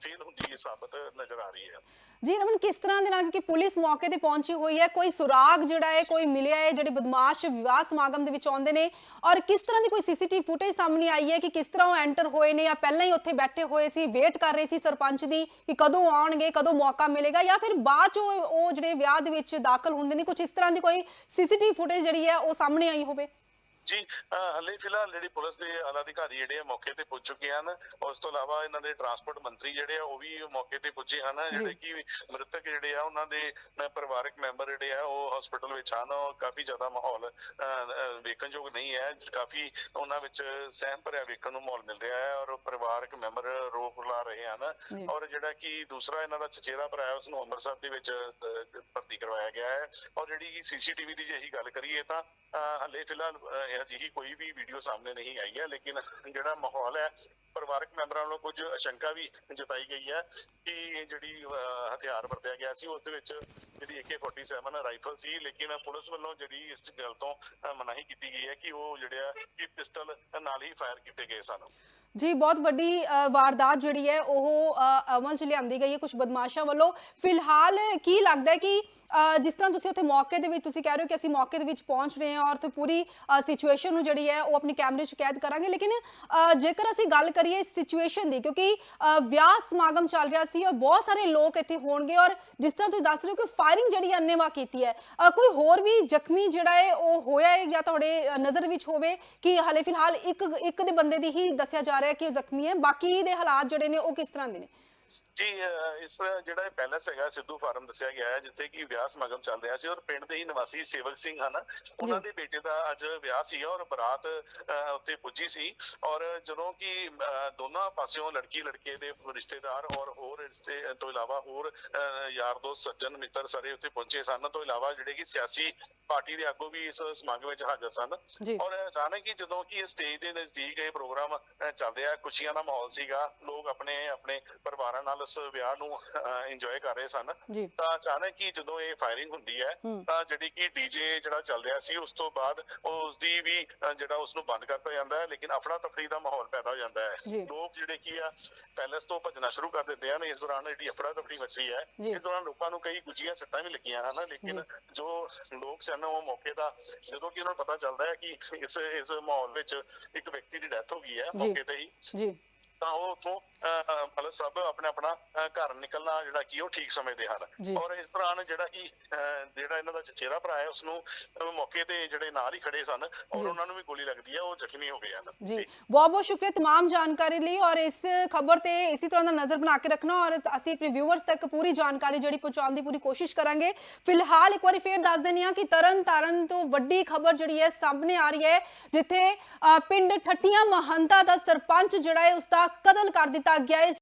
ਫੇਲ ਹੁੰਦੀ ਸਾਬਤ ਨਜ਼ਰ ਆ ਰਹੀ ਹੈ। ਜੀ, ਰਮਨ, ਕਿਸ ਤਰ੍ਹਾਂ ਦੇ ਨਾਲ? ਕਿਉਂਕਿ ਪੁਲਿਸ ਮੌਕੇ ਤੇ ਪਹੁੰਚੀ ਹੋਈ ਹੈ, ਕੋਈ ਸੁਰਾਗ ਜਿਹੜਾ ਹੈ, ਕੋਈ ਮਿਲਿਆ ਹੈ, ਜਿਹੜੇ ਬਦਮਾਸ਼ ਵਿਵਾਹ ਸਮਾਗਮ ਦੇ ਵਿੱਚ ਆਉਂਦੇ ਨੇ, ਔਰ ਕਿਸ ਤਰ੍ਹਾਂ ਦੀ ਕੋਈ ਸੀਸੀਟੀਵੀ ਫੁਟੇਜ ਸਾਹਮਣੇ ਆਈ ਹੈ ਕਿ ਕਿਸ ਤਰ੍ਹਾਂ ਉਹ ਐਂਟਰ ਹੋਏ ਨੇ ਜਾਂ ਪਹਿਲਾਂ ਹੀ ਉੱਥੇ ਬੈਠੇ ਹੋਏ ਸੀ ਵੇਟ ਕਰ ਰਹੇ ਸੀ ਸਰਪੰਚ ਦੀ ਕਿ ਕਦੋਂ ਆਉਣਗੇ, ਕਦੋਂ ਮੌਕਾ ਮਿਲੇਗਾ ਜਾਂ ਫਿਰ ਬਾਅਦ ਚ ਉਹ ਜਿਹੜੇ ਵਿਆਹ ਦੇ ਵਿੱਚ ਦਾਖਲ ਹੁੰਦੇ ਨੇ ਕੁਝ ਇਸ ਤਰ੍ਹਾਂ ਦੀ ਕੋਈ ਸੀਸੀਟੀਵੀ ਫੁਟੇਜ ਜਿਹੜੀ ਹੈ, ਉਹ ਸਾਹਮਣੇ ਆਈ ਹੋਵੇ? ਜੀ ਹਲੇ ਫਿਲਹਾਲ ਜਿਹੜੀ ਪੁਲਿਸ ਦੇ ਆਲਾ ਅਧਿਕਾਰੀ ਜਿਹੜੇ ਆ ਮੌਕੇ ਤੇ ਪੁੱਜ ਚੁੱਕੇ ਹਨ। ਉਸ ਤੋਂ ਇਲਾਵਾ ਇਹਨਾਂ ਦੇ ਟਰਾਂਸਪੋਰਟ ਮੰਤਰੀ ਜਿਹੜੇ ਆ ਉਹ ਵੀ ਮੌਕੇ ਤੇ ਪੁੱਜੇ ਹਨ। ਜਿਹੜੇ ਕਿ ਮ੍ਰਿਤਕ ਜਿਹੜੇ ਆ ਉਹਨਾਂ ਦੇ ਪਰਿਵਾਰਕ ਮੈਂਬਰ ਜਿਹੜੇ ਆ ਉਹ ਹਸਪੀਟਲ ਵਿੱਚ ਹਨ। ਕਾਫੀ ਜ਼ਿਆਦਾ ਮਾਹੌਲ ਵੇਖਣਯੋਗ ਨਹੀਂ ਹੈ। ਕਾਫੀ ਉਹਨਾਂ ਵਿੱਚ ਸਹਿਮ ਭਰਿਆ ਵੇਖਣ ਨੂੰ ਮਾਹੌਲ ਮਿਲ ਰਿਹਾ ਹੈ। ਔਰ ਪਰਿਵਾਰਕ ਮੈਂਬਰ ਰੋ ਲਾ ਰਹੇ ਹਨ। ਔਰ ਜਿਹੜਾ ਕਿ ਦੂਸਰਾ ਇਹਨਾਂ ਦਾ ਚਚੇਰਾ ਭਰਾ ਹੈ ਉਸ ਨੂੰ ਅੰਮ੍ਰਿਤਸਰ ਦੇ ਵਿੱਚ ਭਰਤੀ ਕਰਵਾਇਆ ਗਿਆ ਹੈ। ਔਰ ਜਿਹੜੀ ਸੀਸੀਟੀਵੀ ਦੀ ਜੇ ਅਸੀਂ ਗੱਲ ਕਰੀਏ ਤਾਂ ਹਲੇ ਫਿਲਹਾਲ ਅਜਿਹੀ ਕੋਈ ਵੀ ਵੀਡੀਓ ਸਾਹਮਣੇ ਨਹੀਂ ਆਈ ਹੈ ਲੇਕਿਨ ਜਿਹੜਾ ਮਾਹੌਲ ਹੈ ਪਰਿਵਾਰਕ ਮੈਂਬਰਾਂ ਵੱਲੋਂ ਕੁਝ ਅਸ਼ੰਕਾ ਵੀ ਜਤਾਈ ਗਈ ਹੈ ਕਿ ਜਿਹੜੀ ਹਥਿਆਰ ਵਰਤਿਆ ਗਿਆ ਸੀ, ਉਸ ਦੇ ਵਿੱਚ ਜਿਹੜੀ AK47 ਰਾਈਫਲ ਸੀ, ਲੇਕਿਨ ਪੁਲਿਸ ਵੱਲੋਂ ਜਿਹੜੀ ਇਸ ਗੱਲ ਤੋਂ ਮਨਾਹੀ ਕੀਤੀ ਗਈ ਹੈ ਕਿ ਉਹ ਜਿਹੜੇ ਕਿ ਪਿਸਟਲ ਨਾਲ ਹੀ ਫਾਇਰ ਕੀਤੇ ਗਏ ਸਨ। ਜੀ, ਬਹੁਤ ਵੱਡੀ ਵਾਰਦਾਤ ਜਿਹੜੀ ਹੈ, ਉਹ ਅਮਲ ਚ ਲਿਆਂਦੀ ਗਈ ਹੈ। ਕੁਝ ਬਦਮਾਸ਼ਾਂ ਵੱਲੋਂ ਫਿਲਹਾਲ ਕੀ ਲੱਗਦਾ ਹੈ ਕਿ ਜਿਸ ਤਰ੍ਹਾਂ ਤੁਸੀਂ ਉੱਥੇ ਮੌਕੇ ਦੇ ਵਿੱਚ, ਤੁਸੀਂ ਕਹਿ ਰਹੇ ਹੋ ਕਿ ਅਸੀਂ ਮੌਕੇ ਦੇ ਵਿੱਚ ਪਹੁੰਚ ਰਹੇ ਹਾਂ ਔਰ ਤੇ ਪੂਰੀ ਸਿਚੁਏਸ਼ਨ ਨੂੰ ਜਿਹੜੀ ਹੈ, ਉਹ ਆਪਣੀ ਕੈਮਰੇ 'ਚ ਕੈਦ ਕਰਾਂਗੇ। ਲੇਕਿਨ ਜੇਕਰ ਅਸੀਂ ਗੱਲ ਕਰੀਏ ਇਸ ਸਿਚੁਏਸ਼ਨ ਦੀ, ਕਿਉਂਕਿ ਵਿਆਹ ਸਮਾਗਮ ਚੱਲ ਰਿਹਾ ਸੀ ਔਰ ਬਹੁਤ ਸਾਰੇ ਲੋਕ ਇੱਥੇ ਹੋਣਗੇ ਔਰ ਜਿਸ ਤਰ੍ਹਾਂ ਤੁਸੀਂ ਦੱਸ ਰਹੇ ਹੋ ਕਿ ਫਾਇਰਿੰਗ ਜਿਹੜੀ ਅੰਨੇਵਾ ਕੀਤੀ ਹੈ। ਕੋਈ ਹੋਰ ਵੀ ਜ਼ਖਮੀ ਜਿਹੜਾ ਹੈ, ਉਹ ਹੋਇਆ ਹੈ ਜਾਂ ਤੁਹਾਡੇ ਨਜ਼ਰ ਵਿੱਚ ਹੋਵੇ ਕਿ ਹਾਲੇ ਫਿਲਹਾਲ ਇੱਕ ਇੱਕ ਦੇ ਬੰਦੇ ਦੀ ਹੀ ਦੱਸਿਆ ਜਾ ਰਿਹਾ ਹੈ ਕਿ ਉਹ ਜ਼ਖਮੀ ਹੈ। ਬਾਕੀ ਦੇ ਹਾਲਾਤ ਜਿਹੜੇ ਨੇ, ਉਹ ਕਿਸ ਤਰ੍ਹਾਂ ਦੇ ਨੇ? ਜੀ ਇਸ ਤਰ੍ਹਾਂ ਜਿਹੜਾ ਇਹ ਪੈਲਸ ਹੈਗਾ ਸਿੱਧੂ ਫਾਰਮ ਦੱਸਿਆ ਗਿਆ ਹੈ ਜਿੱਥੇ ਕਿ ਵਿਆਹ ਸਮਾਗਮ ਚੱਲ ਰਿਹਾ ਸੀ ਔਰ ਪਿੰਡ ਦੇ ਹੀ ਨਿਵਾਸੀ ਸੇਵਕ ਸਿੰਘ ਹਨ। ਉਹਨਾਂ ਦੇ ਬੇਟੇ ਦਾ ਅੱਜ ਵਿਆਹ ਸੀ ਔਰ ਬਰਾਤ ਉੱਥੇ ਪੁੱਜੀ ਸੀ ਔਰ ਜਦੋਂ ਕਿ ਦੋਨਾਂ ਪਾਸਿਓਂ ਲੜਕੀ ਲੜਕੇ ਦੇ ਰਿਸ਼ਤੇਦਾਰ ਔਰ ਹੋਰ ਰਿਸ਼ਤੇ ਤੋਂ ਇਲਾਵਾ ਹੋਰ ਯਾਰ ਦੋਸਤ ਸੱਜਣ ਮਿੱਤਰ ਸਾਰੇ ਉੱਥੇ ਪਹੁੰਚੇ ਸਨ। ਤੋਂ ਇਲਾਵਾ ਜਿਹੜੇ ਕਿ ਸਿਆਸੀ ਪਾਰਟੀ ਦੇ ਆਗੂ ਵੀ ਇਸ ਸਮਾਗਮ ਵਿੱਚ ਹਾਜ਼ਰ ਸਨ ਔਰ ਅਚਾਨਕ ਹੀ ਜਦੋਂ ਕਿ ਸਟੇਜ ਦੇ ਨਜ਼ਦੀਕ ਇਹ ਪ੍ਰੋਗਰਾਮ ਚੱਲ ਰਿਹਾ ਖੁਸ਼ੀਆਂ ਦਾ ਮਾਹੌਲ ਸੀਗਾ ਲੋਕ ਆਪਣੇ ਆਪਣੇ ਪਰਿਵਾਰਾਂ ਨਾਲ ਉਸ ਵਿਆਹ ਨੂੰ ਇੰਜੋਏ ਕਰ ਰਹੇ ਸਨ ਤਾਂ ਅਚਾਨਕ ਹੀ ਜਦੋਂ ਇਹ ਫਾਇਰਿੰਗ ਹੁੰਦੀ ਹੈ। ਤਾਂ ਜਿਹੜੀ ਕਿ ਡੀਜੇ ਜਿਹੜਾ ਚੱਲ ਰਿਹਾ ਸੀ ਉਸ ਤੋਂ ਬਾਅਦ ਉਸ ਦੀ ਵੀ ਜਿਹੜਾ ਉਸ ਨੂੰ ਬੰਦ ਕਰਤਾ ਜਾਂਦਾ ਹੈ ਲੇਕਿਨ ਅਫੜਾ ਤਫੜੀ ਦਾ ਮਾਹੌਲ ਪੈਦਾ ਹੋ ਜਾਂਦਾ। ਹੈ ਲੋਕ ਜਿਹੜੇ ਕੀ ਆ ਪੈਲਸ ਤੋਂ ਭੱਜਣਾ ਸ਼ੁਰੂ ਕਰ ਦਿੰਦੇ ਹਨ ਇਸ ਦੌਰਾਨ ਜਿਹੜੀ ਅਫੜਾ ਤਫੜੀ ਮਚੀ ਹੈ। ਇਸ ਦੌਰਾਨ ਲੋਕਾਂ ਨੂੰ ਕਈ ਗੁੱਜੀਆਂ ਸੱਟਾਂ ਵੀ ਲੱਗੀਆਂ ਹਨ ਲੇਕਿਨ ਜੋ ਲੋਕ ਸਨ ਉਹ ਮੌਕੇ ਦਾ ਜਦੋਂ ਕਿ ਉਹਨਾਂ ਨੂੰ ਪਤਾ ਚੱਲਦਾ ਹੈ ਕਿ ਇਸ ਇਸ ਮਾਹੌਲ ਵਿੱਚ ਇੱਕ ਵਿਅਕਤੀ ਦੀ ਡੈਥ ਹੋ ਗਈ ਹੈ। ਮੌਕੇ ਤੇ ਹੀ ਜੀ ਤਾਂ ਉਹ ਉਥੋਂ ਮਤਲਬ ਸਭ ਆਪਣਾ ਆਪਣਾ ਅਹ, ਘਰ ਨਿਕਲਣਾ ਜਿਹੜਾ ਕੀ ਉਹ ਠੀਕ ਸਮਝਦੇ ਹਨ ਜੀ। ਔਰ ਇਸ ਦੌਰਾਨ ਜਿਹੜਾ ਕਿ ਅਹ, ਜਿਹੜਾ ਇਹਨਾਂ ਦਾ ਚਚੇਰਾ ਭਰਾ ਹੈ ਉਸ ਨੂੰ ਅਹ, ਮੌਕੇ ਤੇ ਜਿਹੜੇ ਨਾਲ ਹੀ ਖੜੇ ਸਨ ਔਰ ਜੀ। ਉਹਨਾਂ ਨੂੰ ਵੀ ਗੋਲੀ ਲੱਗਦੀ ਹੈ ਉਹ ਜ਼ਖਮੀ ਹੋ ਗਏ ਹਨ ਜੀ ਬਹੁਤ ਬਹੁਤ ਸ਼ੁਕਰੀਆ तमाम ਜਾਣਕਾਰੀ ਲਈ ਔਰ ਇਸ ਖਬਰ ਤੇ ਇਸੇ ਤਰ੍ਹਾਂ ਦਾ ਨਜ਼ਰ ਬਣਾ ਕੇ ਰੱਖਣਾ ਔਰ ਅਸੀਂ ਆਪਣੇ ਵਿਊਅਰਸ ਤੱਕ ਪੂਰੀ ਜਾਣਕਾਰੀ ਜਿਹੜੀ ਪਹੁੰਚਾਉਣ ਦੀ ਪੂਰੀ ਕੋਸ਼ਿਸ਼ ਕਰਾਂਗੇ ਫਿਲਹਾਲ ਇੱਕ ਵਾਰੀ ਫੇਰ ਦੱਸ ਦਿੰਦੇ ਹਾਂ ਕਿ ਤਰਨ ਤਾਰਨ ਤੋਂ ਵੱਡੀ ਖਬਰ ਜਿਹੜੀ ਹੈ ਸਾਹਮਣੇ ਆ ਰਹੀ ਹੈ ਜਿੱਥੇ ਅ, ਪਿੰਡ ਠੱਠੀਆਂ ਮਹੰਤਾ ਦਾ ਸਰਪੰਚ ਜਿਹੜਾ ਹੈ ਉਸ ਦਾ ਕਤਲ ਕਰ ਦਿੱਤਾ ਗਿਆ ਹੈ।